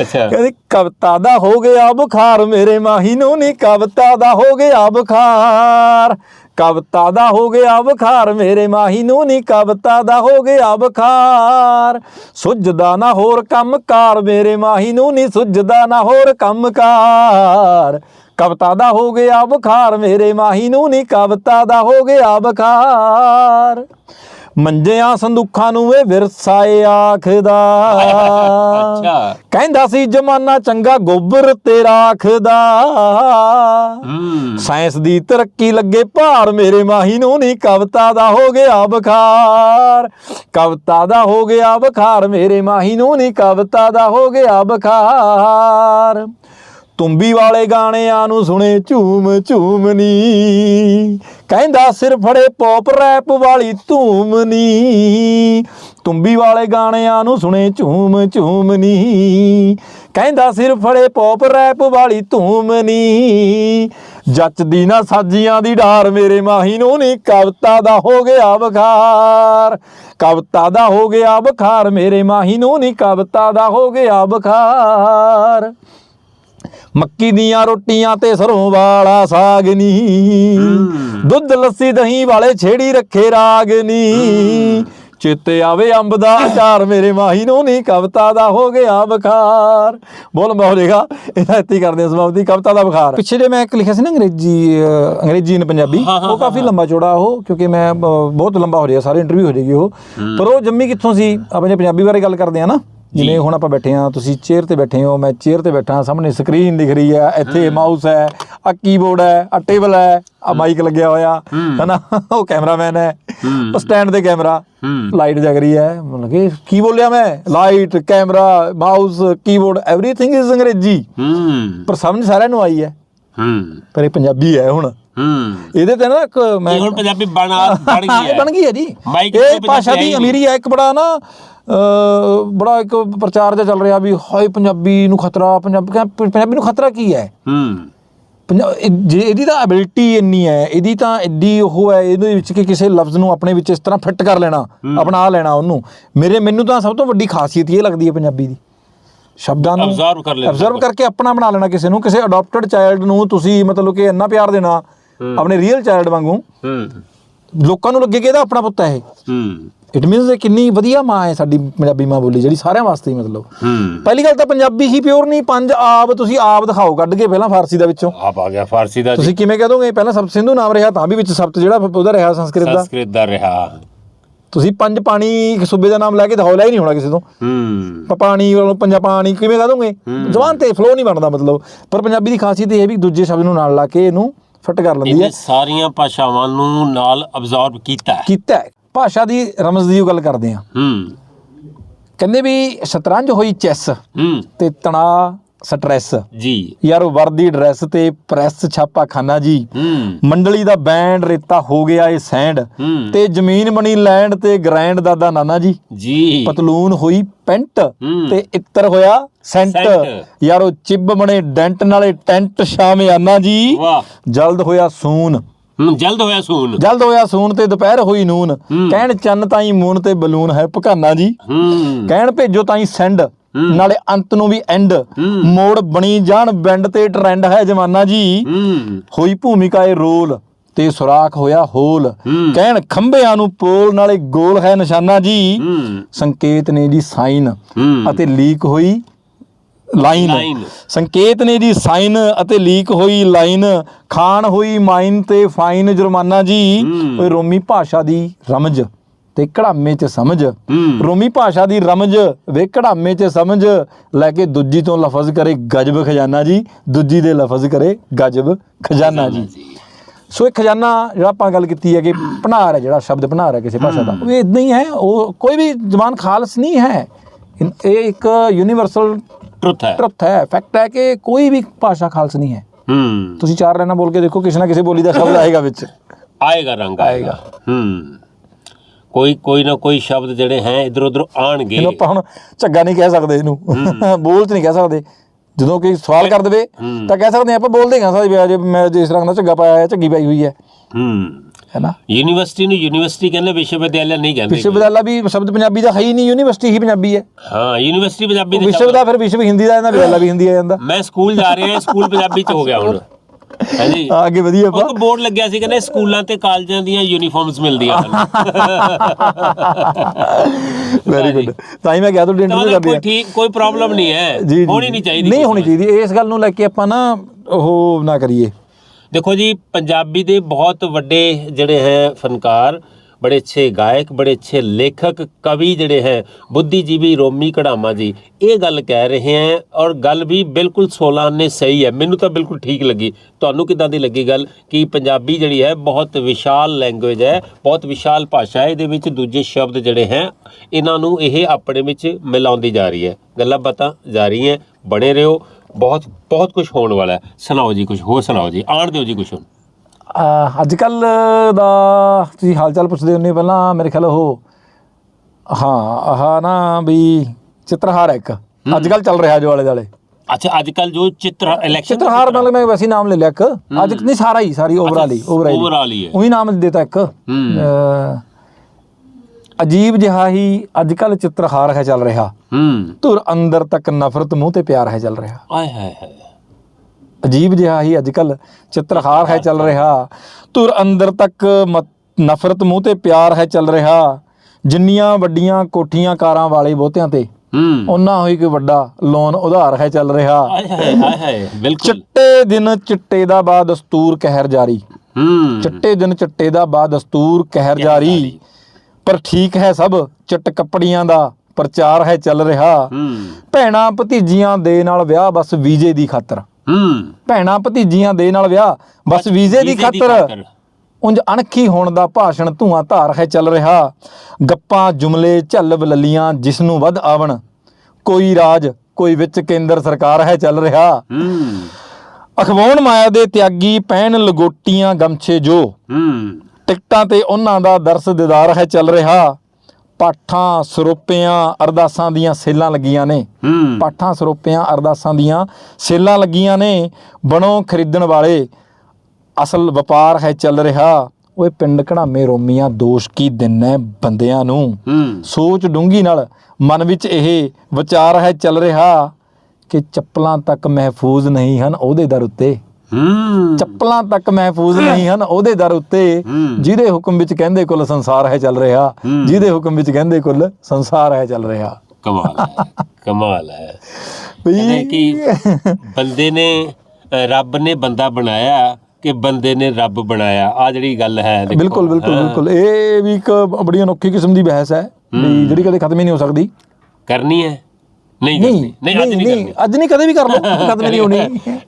ਅੱਛਾ। ਕਹਿੰਦੀ, ਕਵਿਤਾ ਦਾ ਹੋ ਗਿਆ ਬੁਖਾਰ, ਮੇਰੇ ਮਾਹੀ ਨੂੰ ਨਹੀਂ ਕਵਿਤਾ ਦਾ ਹੋ ਗਿਆ ਬੁਖਾਰ। ਕਵਿਤਾ ਦਾ ਹੋ ਗਿਆ ਬੁਖਾਰ, ਮੇਰੇ ਮਾਹੀ ਨੂੰ ਨਹੀਂ ਕਵਿਤਾ ਦਾ ਹੋ ਗਿਆ ਬੁਖਾਰ। ਸੁੱਜਦਾ ਨਾ ਹੋਰ ਕੰਮਕਾਰ, ਮੇਰੇ ਮਾਹੀ ਨੂੰ ਨਹੀਂ ਸੁੱਜਦਾ ਨਾ ਹੋਰ ਕੰਮਕਾਰ। ਕਵਿਤਾ ਦਾ ਹੋ ਗਿਆ ਬੁਖਾਰ, ਮੇਰੇ ਮਾਹੀ ਨੂੰ ਨਹੀਂ ਕਵਿਤਾ ਦਾ ਹੋ ਗਿਆ ਬੁਖਾਰ। ਮੰਜਿਆਂ ਸੰਦੂਖਾਂ ਨੂੰ ਇਹ ਵਿਰਸਾਏ ਆਖਦਾ। ਅੱਛਾ। ਕਹਿੰਦਾ ਸੀ ਜਮਾਨਾ ਚੰਗਾ ਗੋਬਰ ਤੇ ਰਾਖਦਾ ਸਾਇੰਸ ਦੀ ਤਰੱਕੀ ਲੱਗੇ ਭਾਰ ਮੇਰੇ ਮਾਹੀ ਨੂੰ ਨਹੀਂ ਕਵਿਤਾ ਦਾ ਹੋ ਗਿਆ ਬੁਖਾਰ। ਕਵਿਤਾ ਦਾ ਹੋ ਗਿਆ ਬੁਖਾਰ ਮੇਰੇ ਮਾਹੀ ਨੂੰ ਨਹੀਂ ਕਵਿਤਾ ਦਾ ਹੋ ਗਿਆ ਬੁਖਾਰ। ਤੁੰਬੀ ਵਾਲੇ ਗਾਣਿਆਂ ਨੂੰ ਸੁਣੇ ਝੂਮ ਝੂਮਨੀ ਕਹਿੰਦਾ ਸਿਰ ਫੜੇ ਪੌਪ ਰੈਪ ਵਾਲੀ ਧੂਮਨੀ ਤੁੰਬੀ ਵਾਲੇ ਗਾਣਿਆਂ ਨੂੰ ਸੁਣੇ ਝੂਮ ਝੂਮਨੀ ਕਹਿੰਦਾ ਸਿਰ ਫੜੇ ਪੌਪ ਰੈਪ ਵਾਲੀ ਧੂਮਨੀ ਜੱਚਦੀ ਨਾ ਸਾਜੀਆਂ ਦੀ ਢਾਰ ਮੇਰੇ ਮਾਹੀ ਨੂੰ ਨਹੀਂ ਕਵਿਤਾ ਦਾ ਹੋ ਗਿਆ ਬੁਖਾਰ। ਕਵਿਤਾ ਦਾ ਹੋ ਗਿਆ ਬੁਖਾਰ, ਮੇਰੇ ਮਾਹੀ ਨੂੰ ਨੀ ਕਵਿਤਾ ਦਾ ਹੋ ਗਿਆ ਬੁਖਾਰ। ਮੱਕੀ ਦੀਆਂ ਰੋਟੀਆਂ ਤੇ ਸਰੋਂ ਵਾਲਾ ਸਾਗ ਨੀ। ਦੁੱਧ ਲੱਸੀ ਦਹੀਂ ਵਾਲੇ ਛੇੜੀ ਰੱਖੇ ਰਾਗ ਨੀ। ਚੇਤੇ ਆਵੇ ਅੰਬ ਦਾ ਅਚਾਰ ਮੇਰੇ ਮਾਹੀ ਨੂੰ ਨਹੀਂ ਕਵਿਤਾ ਦਾ ਹੋ ਗਿਆ ਬੁਖਾਰ। ਬੋਲ ਮੋਰੇਗਾ ਇਹਦਾ ਇੱਥੇ ਕਰਦੇ ਹਾਂ ਸਮਾਪਤੀ ਕਵਿਤਾ ਦਾ ਬੁਖਾਰ। ਪਿੱਛੇ ਜੇ ਮੈਂ ਇੱਕ ਲਿਖਿਆ ਸੀ ਨਾ ਅੰਗਰੇਜ਼ੀ ਅੰਗਰੇਜ਼ੀ ਇਨ ਪੰਜਾਬੀ ਉਹ ਕਾਫੀ ਲੰਬਾ ਚੌੜਾ ਉਹ ਕਿਉਂਕਿ ਮੈਂ ਬਹੁਤ ਲੰਬਾ ਹੋ ਰਿਹਾ ਸਾਰੇ ਇੰਟਰਵਿਊ ਹੋ ਜਾਏਗੀ ਉਹ। ਪਰ ਉਹ ਜੰਮੀ ਕਿੱਥੋਂ ਸੀ? ਆਪਾਂ ਜੇ ਪੰਜਾਬੀ ਬਾਰੇ ਗੱਲ ਕਰਦੇ ਆ ਨਾ। ਜਿਵੇਂ ਹੁਣ ਆਪਾਂ ਬੈਠੇ ਆ ਤੁਸੀਂ ਚੇਅਰ ਤੇ ਬੈਠੇ ਹੋ ਮੈਂ ਚੇਅਰ ਤੇ ਬੈਠਾ ਸਾਹਮਣੇ ਸਕਰੀਨ ਦਿਖ ਰਹੀ ਹੈ ਇੱਥੇ ਮਾਊਸ ਹੈ ਆ ਕੀਬੋਰਡ ਹੈ ਆ ਟੇਬਲ ਹੈ ਆ ਮਾਈਕ ਲੱਗਿਆ ਹੋਇਆ ਹੈਨਾ? ਉਹ ਕੈਮਰਾਮੈਨ ਹੈ। ਉਹ ਸਟੈਂਡ ਤੇ ਕੈਮਰਾ ਲਾਈਟ ਜਗ ਰਹੀ ਹੈ। ਮਤਲਬ ਕਿ ਕੀ ਬੋਲਿਆ ਮੈਂ? Light camera mouse keyboard everything is ਅੰਗਰੇਜ਼ੀ। ਪਰ ਸਮਝ ਸਾਰਿਆਂ ਨੂੰ ਆਈ ਹੈ। ਹੂੰ। ਪਰ ਇਹ ਪੰਜਾਬੀ ਹੈ ਹੁਣ। ਹੂੰ। ਇਹਦੇ ਤੇ ਨਾ ਇੱਕ ਮੈਂ ਹੁਣ ਪੰਜਾਬੀ ਬਣਾ ਬਣ <laughs> ਗਈ ਹੈ। ਬਣ ਗਈ ਹੈ ਜੀ। ਇਹ ਭਾਸ਼ਾ ਦੀ ਅਮੀਰੀ ਹੈ ਇੱਕ ਬੜਾ ਨਾ ਬੜਾ ਇੱਕ ਪ੍ਰਚਾਰ ਜਿਹਾ ਚੱਲ ਰਿਹਾ ਵੀ ਹਾਏ ਪੰਜਾਬੀ ਨੂੰ ਖਤਰਾ ਪੰਜਾਬ ਪੰਜਾਬੀ ਨੂੰ ਖਤਰਾ ਕੀ ਹੈ? ਹੂੰ। ਜੇ ਇਹਦੀ ਤਾਂ ਐਬਿਲਿਟੀ ਇੰਨੀ ਹੈ ਇਹਦੀ ਤਾਂ ਐਡੀ ਉਹ ਹੈ ਇਹਦੇ ਵਿੱਚ ਕਿ ਕਿਸੇ ਲਫ਼ਜ਼ ਨੂੰ ਆਪਣੇ ਵਿੱਚ ਇਸ ਤਰ੍ਹਾਂ ਫਿੱਟ ਕਰ ਲੈਣਾ ਅਪਣਾ ਲੈਣਾ ਉਹਨੂੰ। ਮੇਰੇ ਮੈਨੂੰ ਤਾਂ ਸਭ ਤੋਂ ਵੱਡੀ ਖਾਸੀਅਤ ਇਹ ਲੱਗਦੀ ਹੈ ਪੰਜਾਬੀ ਦੀ। ਸ਼ਬਦਾਂ ਨੂੰ Absorb ਕਰ ਲੈਣਾ। ਅਬਜ਼ਰਵ ਕਰਕੇ ਆਪਣਾ ਬਣਾ ਲੈਣਾ ਕਿਸੇ ਨੂੰ ਕਿਸੇ ਅਡਾਪਟਡ ਚਾਈਲਡ ਨੂੰ ਤੁਸੀਂ ਮਤਲਬ ਕਿ ਇੰਨਾ ਪਿਆਰ ਦੇਣਾ ਆਪਣੇ ਰੀਅਲ ਚਾਈਲਡ ਵਾਂਗੂ। ਹੂੰ। ਲੋਕਾਂ ਨੂੰ ਲੱਗੇ ਕਿ ਇਹਦਾ ਆਪਣਾ ਪੁੱਤ ਹੈ ਇਹ। ਹੂੰ। ਇਟ ਮੀਨਸ ਇਹ ਕਿੰਨੀ ਵਧੀਆ ਮਾਂ ਹੈ ਸਾਡੀ ਪੰਜਾਬੀ ਮਾਂ ਬੋਲੀ ਜਿਹੜੀ ਸਾਰਿਆਂ ਵਾਸਤੇ ਹੀ ਮਤਲਬ। ਹੂੰ। ਪਹਿਲੀ ਗੱਲ ਤਾਂ ਪੰਜਾਬੀ ਹੀ ਪਿਓਰ ਨਹੀਂ ਪੰਜ ਆਬ ਤੁਸੀਂ ਆਪ ਦਿਖਾਓ ਕੱਢ ਕੇ ਪਹਿਲਾਂ ਫਾਰਸੀ ਦਾ ਵਿੱਚੋਂ। ਆਪ ਆ ਗਿਆ ਫਾਰਸੀ ਦਾ ਜੀ। ਤੁਸੀਂ ਕਿਵੇਂ ਕਹਿ ਦੋਗੇ? ਪਹਿਲਾਂ ਸਬਤ ਸਿੰਧੂ ਨਾਮ ਰਿਹਾ ਤਾਂ ਵੀ ਵਿੱਚ ਸਬਤ ਜਿਹੜਾ ਉਹਦਾ ਰਿਹਾ ਸੰਸਕ੍ਰਿਤ ਦਾ। ਸੰਸਕ੍ਰਿਤ ਦਾ ਰਿਹਾ। ਤੁਸੀਂ ਪੰਜ ਪਾਣੀ ਇੱਕ ਸੂਬੇ ਦਾ ਨਾਮ ਲੈ ਕੇ ਹੌਲਾ ਹੀ ਨਹੀਂ ਹੋਣਾ ਕਿਸੇ ਤੋਂ। ਹੂੰ। ਪ- ਪਾਣੀ ਵੱਲੋਂ ਪੰਜਾ ਪਾਣੀ ਕਿਵੇਂ ਕਹ ਦੋਗੇ? ਜ਼ਬਾਨ ਤੇ ਫਲੋ ਨਹੀਂ ਬਣਦਾ ਮਤਲਬ। ਪਰ ਪੰਜਾਬੀ ਦੀ ਖਾਸੀਅਤ ਇਹ ਹੈ ਵੀ ਦੂਜੇ ਸ਼ਬਦ ਨੂੰ ਨਾਲ ਲਾ ਕੇ ਇਹਨੂੰ ਫਿੱਟ ਕਰ ਲੈਂਦੀ ਇਹਨੇ ਹੈ। ਸਾਰੀਆਂ ਭਾਸ਼ਾਵਾਂ ਨੂੰ ਨਾਲ ਅਬਜ਼ੌਰਬ ਕੀਤਾ ਹੈ। ਕੀਤਾ ਹੈ। ਭਾਸ਼ਾ ਦੀ ਰਮਜ਼ ਦੀ ਗੱਲ ਕਰਦੇ ਆ ਹੂੰ। ਕਹਿੰਦੇ ਵੀ ਸ਼ਤਰੰਜ ਹੋਈ ਚੈਸ ਹੂੰ। ਤੇ ਤਣਾ ਸਟ੍ਰੈਸ। ਜੀ। ਯਾਰ ਉਹ ਵਰਦੀ ਡਰੈਸ ਤੇ ਪ੍ਰੈਸ ਛਾਪਾ ਖਾਨਾ ਜੀ। ਹੂੰ। ਮੰਡਲੀ ਦਾ ਬੈਂਡ ਰੇਤਾ ਹੋ ਗਿਆ ਏ ਸੈਂਡ। ਤੇ ਜ਼ਮੀਨ ਬਣੀ ਲੈਂਡ ਤੇ ਗ੍ਰੈਂਡ ਦਾਦਾ ਨਾਨਾ ਜੀ। ਜੀ। ਪਤਲੂਨ ਹੋਈ ਪੈਂਟ। ਤੇ ਇੱਤਰ ਹੋਇਆ ਸੈਂਟ। ਯਾਰ ਉਹ ਚਿੱਬ ਬਣੇ ਡੈਂਟ ਨਾਲੇ ਟੈਂਟ ਸ਼ਾਮਿਆਨਾ ਜੀ। ਵਾਹ। ਜਲਦ ਹੋਇਆ ਸੂਨ। ਜਲਦ ਹੋਇਆ ਸੂਨ। ਜਲਦ ਹੋਇਆ ਸੂਨ ਤੇ ਦੁਪਹਿਰ ਹੋਈ ਨੂਨ। ਕਹਿਣ ਚੰਨ ਤਾਈ ਮੂਨ ਤੇ ਬਲੂਨ ਹੈ ਭਕਾਨਾ ਜੀ। ਹੂੰ। ਕਹਿਣ ਭੇਜੋ ਤਾਈ ਸੈਂਡ। ਨਾਲੇ ਅੰਤ ਨੂੰ ਵੀ ਐਂਡ ਮੋੜ ਬਣੀ ਜਾਣ ਬੈਂਡ ਤੇ ਟ੍ਰੈਂਡ ਹੈ ਜਮਾਨਾ ਜੀ। ਹੋਈ ਭੂਮਿਕਾ ਇਹ ਰੋਲ ਤੇ ਸੁਰਾਖ ਹੋਇਆ ਹੋਲ। ਕਹਿਣ ਖੰਭਿਆਂ ਨੂੰ ਪੋਲ ਨਾਲੇ ਗੋਲ ਹੈ ਨਿਸ਼ਾਨਾ ਜੀ। ਸੰਕੇਤ ਨੇ ਜੀ ਸਾਈਨ ਅਤੇ ਲੀਕ ਹੋਈ ਲਾਈਨ। ਸੰਕੇਤ ਨੇ ਜੀ ਸਾਈਨ ਅਤੇ ਲੀਕ ਹੋਈ ਲਾਈਨ ਖਾਨ ਹੋਈ ਮਾਈਨ ਤੇ ਫਾਈਨ ਜੁਰਮਾਨਾ ਜੀ। ਓਏ ਰੋਮੀ ਭਾਸ਼ਾ ਦੀ ਰਮਜ। ਤੇ ਕੜਾਮੇ ਚ ਸਮਝ। ਰੋਮੀ ਭਾਸ਼ਾ ਦੀ ਰਮਜ ਵੇ ਕੜਾਮੇ ਚ ਸਮਝ। ਲੈ ਕੇ ਦੂਜੀ ਤੋਂ ਲਫ਼ਜ਼ ਕਰੇ ਗਜਬ ਖਜ਼ਾਨਾ ਜੀ ਦੂਜੀ ਦੇ ਲਫ਼ਜ਼ ਕਰੇ ਗਜਬ ਖਜ਼ਾਨਾ ਜੀ। ਸੋ ਇਹ ਖਜ਼ਾਨਾ ਜਿਹੜਾ ਆਪਾਂ ਗੱਲ ਕੀਤੀ ਹੈ ਕਿ ਭਨਾਰ ਹੈ ਜਿਹੜਾ ਸ਼ਬਦ ਭਨਾਰ ਹੈ ਕਿਸੇ ਭਾਸ਼ਾ ਦਾ। ਉਹ ਇਦਾਂ ਹੀ ਹੈ ਉਹ ਕੋਈ ਵੀ ਜ਼ਬਾਨ ਖਾਲਸ ਨਹੀਂ ਹੈ। ਇਹ ਇੱਕ ਯੂਨੀਵਰਸਲ ਟਰੁੱਥ ਹੈ। ਟਰੁੱਥ ਹੈ। ਫੈਕਟ ਹੈ ਕਿ ਕੋਈ ਵੀ ਭਾਸ਼ਾ ਖਾਲਸ ਨਹੀਂ ਹੈ। ਹੂੰ। ਤੁਸੀਂ ਚਾਰ ਲਾਈਨਾਂ ਬੋਲ ਕੇ ਦੇਖੋ ਕਿਸੇ ਨਾ ਕਿਸੇ ਬੋਲੀ ਦਾ ਸ਼ਬਦ ਆਏਗਾ ਵਿੱਚ। ਆਏਗਾ ਰੰਗ ਆਏਗਾ। ਹੂੰ। ਕੋਈ ਕੋਈ ਨਾ ਕੋਈ ਸ਼ਬਦ ਜਿਹੜੇ ਹੈ ਇਧਰ ਉਧਰ ਆਣਗੇ। ਇਹਨੂੰ ਆਪਾਂ ਹੁਣ ਝੱਗਾ ਨਹੀਂ ਕਹਿ ਸਕਦੇ ਇਹਨੂੰ। ਬੋਲ ਚ ਨਹੀਂ ਕਹਿ ਸਕਦੇ। ਜਦੋਂ ਕੋਈ ਸਵਾਲ ਕਰ ਦੇਵੇ ਤਾਂ ਕਹਿ ਸਕਦੇ ਆਪਾਂ ਬੋਲ ਦੇਗਾ ਸਾਡੀ ਅੱਜ ਮੈਂ ਜਿਸ ਰੰਗ ਦਾ ਝੱਗਾ ਪਾਇਆ ਹੈ ਝੱਗੀ ਪਾਈ ਹੋਈ ਹੈ। ਹੂੰ। ਹੈ ਨਾ? ਯੂਨੀਵਰਸਿਟੀ ਨੂੰ ਯੂਨੀਵਰਸਿਟੀ ਕਹਿੰਦੇ ਵਿਸ਼ਵ ਵਿਦਿਆਲਿਆ ਨਹੀਂ ਕਹਿੰਦੇ। ਵਿਸ਼ਵ ਵਿਦਿਆਲਾ ਵੀ ਸ਼ਬਦ ਪੰਜਾਬੀ ਦਾ ਹੈ ਹੀ ਨਹੀਂ ਯੂਨੀਵਰਸਿਟੀ ਹੀ ਪੰਜਾਬੀ ਹੈ। ਹਾਂ ਯੂਨੀਵਰਸਿਟੀ ਪੰਜਾਬੀ ਦੇ ਵਿਸ਼ਵ ਦਾ ਫਿਰ ਵਿਸ਼ਵ ਹਿੰਦੀ ਦਾ ਇਹਦਾ ਵਿਦਿਆਲਾ ਵੀ ਹਿੰਦੀ ਆ ਜਾਂਦਾ। ਮੈਂ ਸਕੂਲ ਜਾ ਰਿਹਾ ਸਕੂਲ ਪੰਜਾਬੀ ਚ ਹੋ ਗਿਆ ਹੁਣ। <laughs> ਹਾਂਜੀ ਆ, ਅੱਗੇ ਵਧੀਆ ਉਹ ਆਪਾਂ। ਬੋਰਡ ਲੱਗਿਆ ਸੀ ਕਹਿੰਦੇ ਸਕੂਲਾਂ ਤੇ ਕਾਲਜਾਂ ਦੀਆਂ ਯੂਨੀਫਾਰਮਸ ਮਿਲਦੀਆਂ ਹਨ। ਵੈਰੀ ਗੁੱਡ ਤਾਂ ਹੀ ਮੈਂ ਕਿਹਾ ਤੁਹਾਡੀ ਇੰਟਰਵਿਊ ਕਰਦੀ ਕੋਈ ਹੈ ਠੀਕ ਕੋਈ ਪ੍ਰੋਬਲਮ ਨਹੀਂ ਹੈ। ਹੋਣੀ ਨਹੀਂ ਚਾਹੀਦੀ ਨਹੀਂ ਹੋਣੀ ਚਾਹੀਦੀ। ਇਸ ਗੱਲ ਨੂੰ ਲੈ ਕੇ ਆਪਾਂ ਨਾ ਉਹ ਨਾ ਕਰੀਏ। ਦੇਖੋ ਜੀ ਪੰਜਾਬੀ ਦੇ ਬਹੁਤ ਵੱਡੇ ਜਿਹੜੇ ਹੈ ਫਨਕਾਰ ਬੜੇ ਅੱਛੇ ਗਾਇਕ, ਬੜੇ ਅੱਛੇ ਲੇਖਕ, ਕਵੀ ਜਿਹੜੇ ਹੈ, ਬੁੱਧੀਜੀਵੀ ਰੋਮੀ ਕਢਾਮਾ ਜੀ, ਇਹ ਗੱਲ ਕਹਿ ਰਹੇ ਹੈ ਔਰ ਗੱਲ ਵੀ ਬਿਲਕੁਲ 16 ਨੇ ਸਹੀ ਹੈ। ਮੈਨੂੰ ਤਾਂ ਬਿਲਕੁਲ ਠੀਕ ਲੱਗੀ। ਤੁਹਾਨੂੰ ਕਿਦਾਂ ਦੀ ਲੱਗੀ ਗੱਲ? ਕਿ ਪੰਜਾਬੀ ਜਿਹੜੀ ਹੈ, ਬਹੁਤ ਵਿਸ਼ਾਲ ਲੈਂਗੁਏਜ ਹੈ, ਬਹੁਤ ਵਿਸ਼ਾਲ ਭਾਸ਼ਾ ਹੈ, ਇਹਦੇ ਵਿੱਚ ਦੂਜੇ ਸ਼ਬਦ ਜਿਹੜੇ ਹੈ, ਇਹਨਾਂ ਨੂੰ ਇਹ ਆਪਣੇ ਵਿੱਚ ਮਿਲਾਉਂਦੀ ਜਾ ਰਹੀ ਹੈ। ਗੱਲਾਂ ਬਾਤਾਂ ਜਾ ਰਹੀਆਂ ਬਣੇ ਰਹੋ। ਬਹੁਤ ਬਹੁਤ ਕੁਝ ਹੋਣ ਵਾਲਾ ਹੈ। ਸੁਣਾਓ ਜੀ ਕੁਝ ਹੋਰ ਸੁਣਾਓ ਜੀ। ਆਣ ਦਿਓ ਜੀ ਕੁਝ ਹੁਣ। ਅੱਜ ਕੱਲ ਦਾ ਤੁਸੀਂ ਹਾਲ ਚਾਲ ਪੁੱਛਦੇ ਹੁੰਦੇ ਹੋ ਪਹਿਲਾਂ ਮੇਰੇ ਖਿਆਲ ਉਹ ਹਾਂ ਆਹ ਨਾ ਵੀ ਚਿੱਤਰਹਾਰ ਇੱਕ। ਅੱਜ ਕੱਲ ਚੱਲ ਰਿਹਾ ਜੋ ਵਾਲੇ ਦੁਆਲੇ ਅੱਛਾ ਅੱਜ ਕੱਲ ਜੋ ਚਿੱਤਰ ਇਲੈਕਸ਼ਨ ਚਿੱਤਰਹਾਰ ਮਤਲਬ ਮੈਂ ਵੈਸੇ ਨਾਮ ਲੈ ਲਿਆ ਇੱਕ। ਅੱਜ ਨਹੀਂ ਸਾਰਾ ਹੀ ਸਾਰੀ ਓਵਰਆਲ ਹੀ ਓਵਰਆਲ ਹੀ। ਉਹੀ ਨਾਮ ਦੇਤਾ ਇੱਕ। ਅਜੀਬ ਜਿਹਾ ਹੀ ਅੱਜ ਕੱਲ ਚਿੱਤਰਹਾਰ ਹੈ ਚੱਲ ਰਿਹਾ। ਹੂੰ। ਧੁਰ ਅੰਦਰ ਤੱਕ ਨਫ਼ਰਤ ਮੂੰਹ ਤੇ ਪਿਆਰ ਹੈ ਚੱਲ ਰਿਹਾ। ਆਏ ਹਾਏ ਹਾਏ। ਅਜੀਬ ਜਿਹਾ ਹੀ ਅੱਜ ਕੱਲ ਚਿੱਤਰਹਾਰ ਹੈ ਚੱਲ ਰਿਹਾ। ਧੁਰ ਅੰਦਰ ਤੱਕ ਨਫ਼ਰਤ ਮੂੰਹ ਤੇ ਪਿਆਰ ਹੈ ਚੱਲ ਰਿਹਾ। ਜਿੰਨੀਆਂ ਵੱਡੀਆਂ ਕੋਠੀਆਂ ਕਾਰਾਂ ਵਾਲੇ ਬਹੁਤਿਆਂ ਤੇ ਹੂੰ। ਉਹਨਾਂ ਹੋਈ ਕੋਈ ਵੱਡਾ ਲੋਨ ਉਧਾਰ ਹੈ ਚੱਲ ਰਿਹਾ। ਹਾਏ ਆਏ ਹਾਏ ਬਿਲਕੁਲ। ਚਿੱਟੇ ਦਿਨ ਚਿੱਟੇ ਦਾ ਬਾ ਦਸਤੂਰ ਕਹਿਰ ਜਾਰੀ। ਹੂੰ। ਚਿੱਟੇ ਦਿਨ ਚਿੱਟੇ ਦਾ ਬਾ ਦਸਤੂਰ ਕਹਿਰ ਜਾਰੀ। ਪਰ ਠੀਕ ਹੈ ਸਭ ਚਿੱਟ ਕੱਪੜੀਆਂ ਦਾ ਪ੍ਰਚਾਰ ਹੈ ਚੱਲ ਰਿਹਾ। ਹੂੰ। ਭੈਣਾ ਭਤੀਜੀਆਂ ਦੇ ਨਾਲ ਵਿਆਹ ਬਸ ਵੀਜ਼ੇ ਦੀ ਖਾਤਰ। ਹੂੰ। ਭੈਣਾ ਭਤੀਜੀਆਂ ਦੇ ਨਾਲ ਵਿਆਹ ਬਸ ਵੀਜ਼ੇ ਦੀ ਖਾਤਰ ਉਂਝ ਅਣਖੀ ਹੋਣ ਦਾ ਭਾਸ਼ਣ ਧੂਆਂ ਧਾਰ ਹੈ ਚੱਲ ਰਿਹਾ। ਗੱਪਾਂ ਜੁਮਲੇ ਝੱਲ ਬਲੱਲੀਆਂ ਜਿਸ ਨੂੰ ਵੱਧ ਆਵਣ ਕੋਈ ਰਾਜ ਕੋਈ ਵਿੱਚ ਕੇਂਦਰ ਸਰਕਾਰ ਹੈ ਚੱਲ ਰਿਹਾ। ਹੂੰ। ਅਖਵਾਉਣ ਮਾਇਆ ਦੇ ਤਿਆਗੀ ਪਹਿਨ ਲਗੋਟੀਆਂ ਗਮਛੇ ਜੋ। ਹੂੰ। ਟਿਕਟਾਂ ਤੇ ਉਹਨਾਂ ਦਾ ਦਰਸ ਦਿਦਾਰ ਹੈ ਚੱਲ ਰਿਹਾ। ਪਾਠਾਂ ਸਰੋਪਿਆਂ ਅਰਦਾਸਾਂ ਦੀਆਂ ਸੇਲਾਂ ਲੱਗੀਆਂ ਨੇ। ਪਾਠਾਂ ਸਰੋਪਿਆਂ ਅਰਦਾਸਾਂ ਦੀਆਂ ਸੇਲਾਂ ਲੱਗੀਆਂ ਨੇ। ਬਣੋ ਖਰੀਦਣ ਵਾਲੇ। ਅਸਲ ਵਪਾਰ ਹੈ ਚੱਲ ਰਿਹਾ। ਓਏ ਪਿੰਡ ਘੜਾਮੇ ਰੋਮੀਆਂ ਦੋਸ਼ ਕੀ ਦਿਨੈ ਬੰਦਿਆਂ ਨੂੰ? ਸੋਚ ਡੂੰਗੀ ਨਾਲ ਮਨ ਵਿੱਚ ਇਹ ਵਿਚਾਰ ਹੈ ਚੱਲ ਰਿਹਾ ਕਿ ਚੱਪਲਾਂ ਤੱਕ ਮਹਿਫੂਜ਼ ਨਹੀਂ ਹਨ ਉਹਦੇ ਦਰ ਉੱਤੇ। ਚੱਪਲਾਂ ਤੱਕ ਮਹਿਫੂਜ਼ ਨਹੀਂ ਹਨ ਉਹਦੇ ਦਰ ਉੱਤੇ। ਜਿਹਦੇ ਹੁਕਮ ਵਿੱਚ ਕਹਿੰਦੇ ਕੁੱਲ ਸੰਸਾਰ ਹੈ ਚੱਲ ਰਿਹਾ। ਜਿਹਦੇ ਹੁਕਮ ਵਿੱਚ ਕਹਿੰਦੇ ਕੁੱਲ ਸੰਸਾਰ ਹੈ ਚੱਲ ਰਿਹਾ। ਕਮਾਲ ਹੈ ਕਮਾਲ ਹੈ। ਵੀ ਕਿ ਬੰਦੇ ਨੇ ਰੱਬ ਨੇ ਬੰਦਾ ਬਣਾਇਆ ਕਿ ਬੰਦੇ ਨੇ ਰੱਬ ਬਣਾਇਆ ਆ ਜਿਹੜੀ ਗੱਲ ਹੈ ਬਿਲਕੁਲ ਬਿਲਕੁਲ ਬਿਲਕੁਲ। ਇਹ ਵੀ ਇੱਕ ਬੜੀ ਅਨੋਖੀ ਕਿਸਮ ਦੀ ਬਹਿਸ ਹੈ ਵੀ ਜਿਹੜੀ ਕਦੇ ਖਤਮ ਹੀ ਨਹੀਂ ਹੋ ਸਕਦੀ। ਕਰਨੀ ਹੈ। ਨਹੀਂ ਨਹੀਂ ਕਰਨੀ। ਨਹੀਂ ਅੱਜ ਨਹੀਂ ਕਰਨੀ। ਅੱਜ ਨਹੀਂ ਕਦੇ ਵੀ ਕਰ ਲਓ <laughs> ਹੀ ਨਹੀਂ ਹੋਣੀ।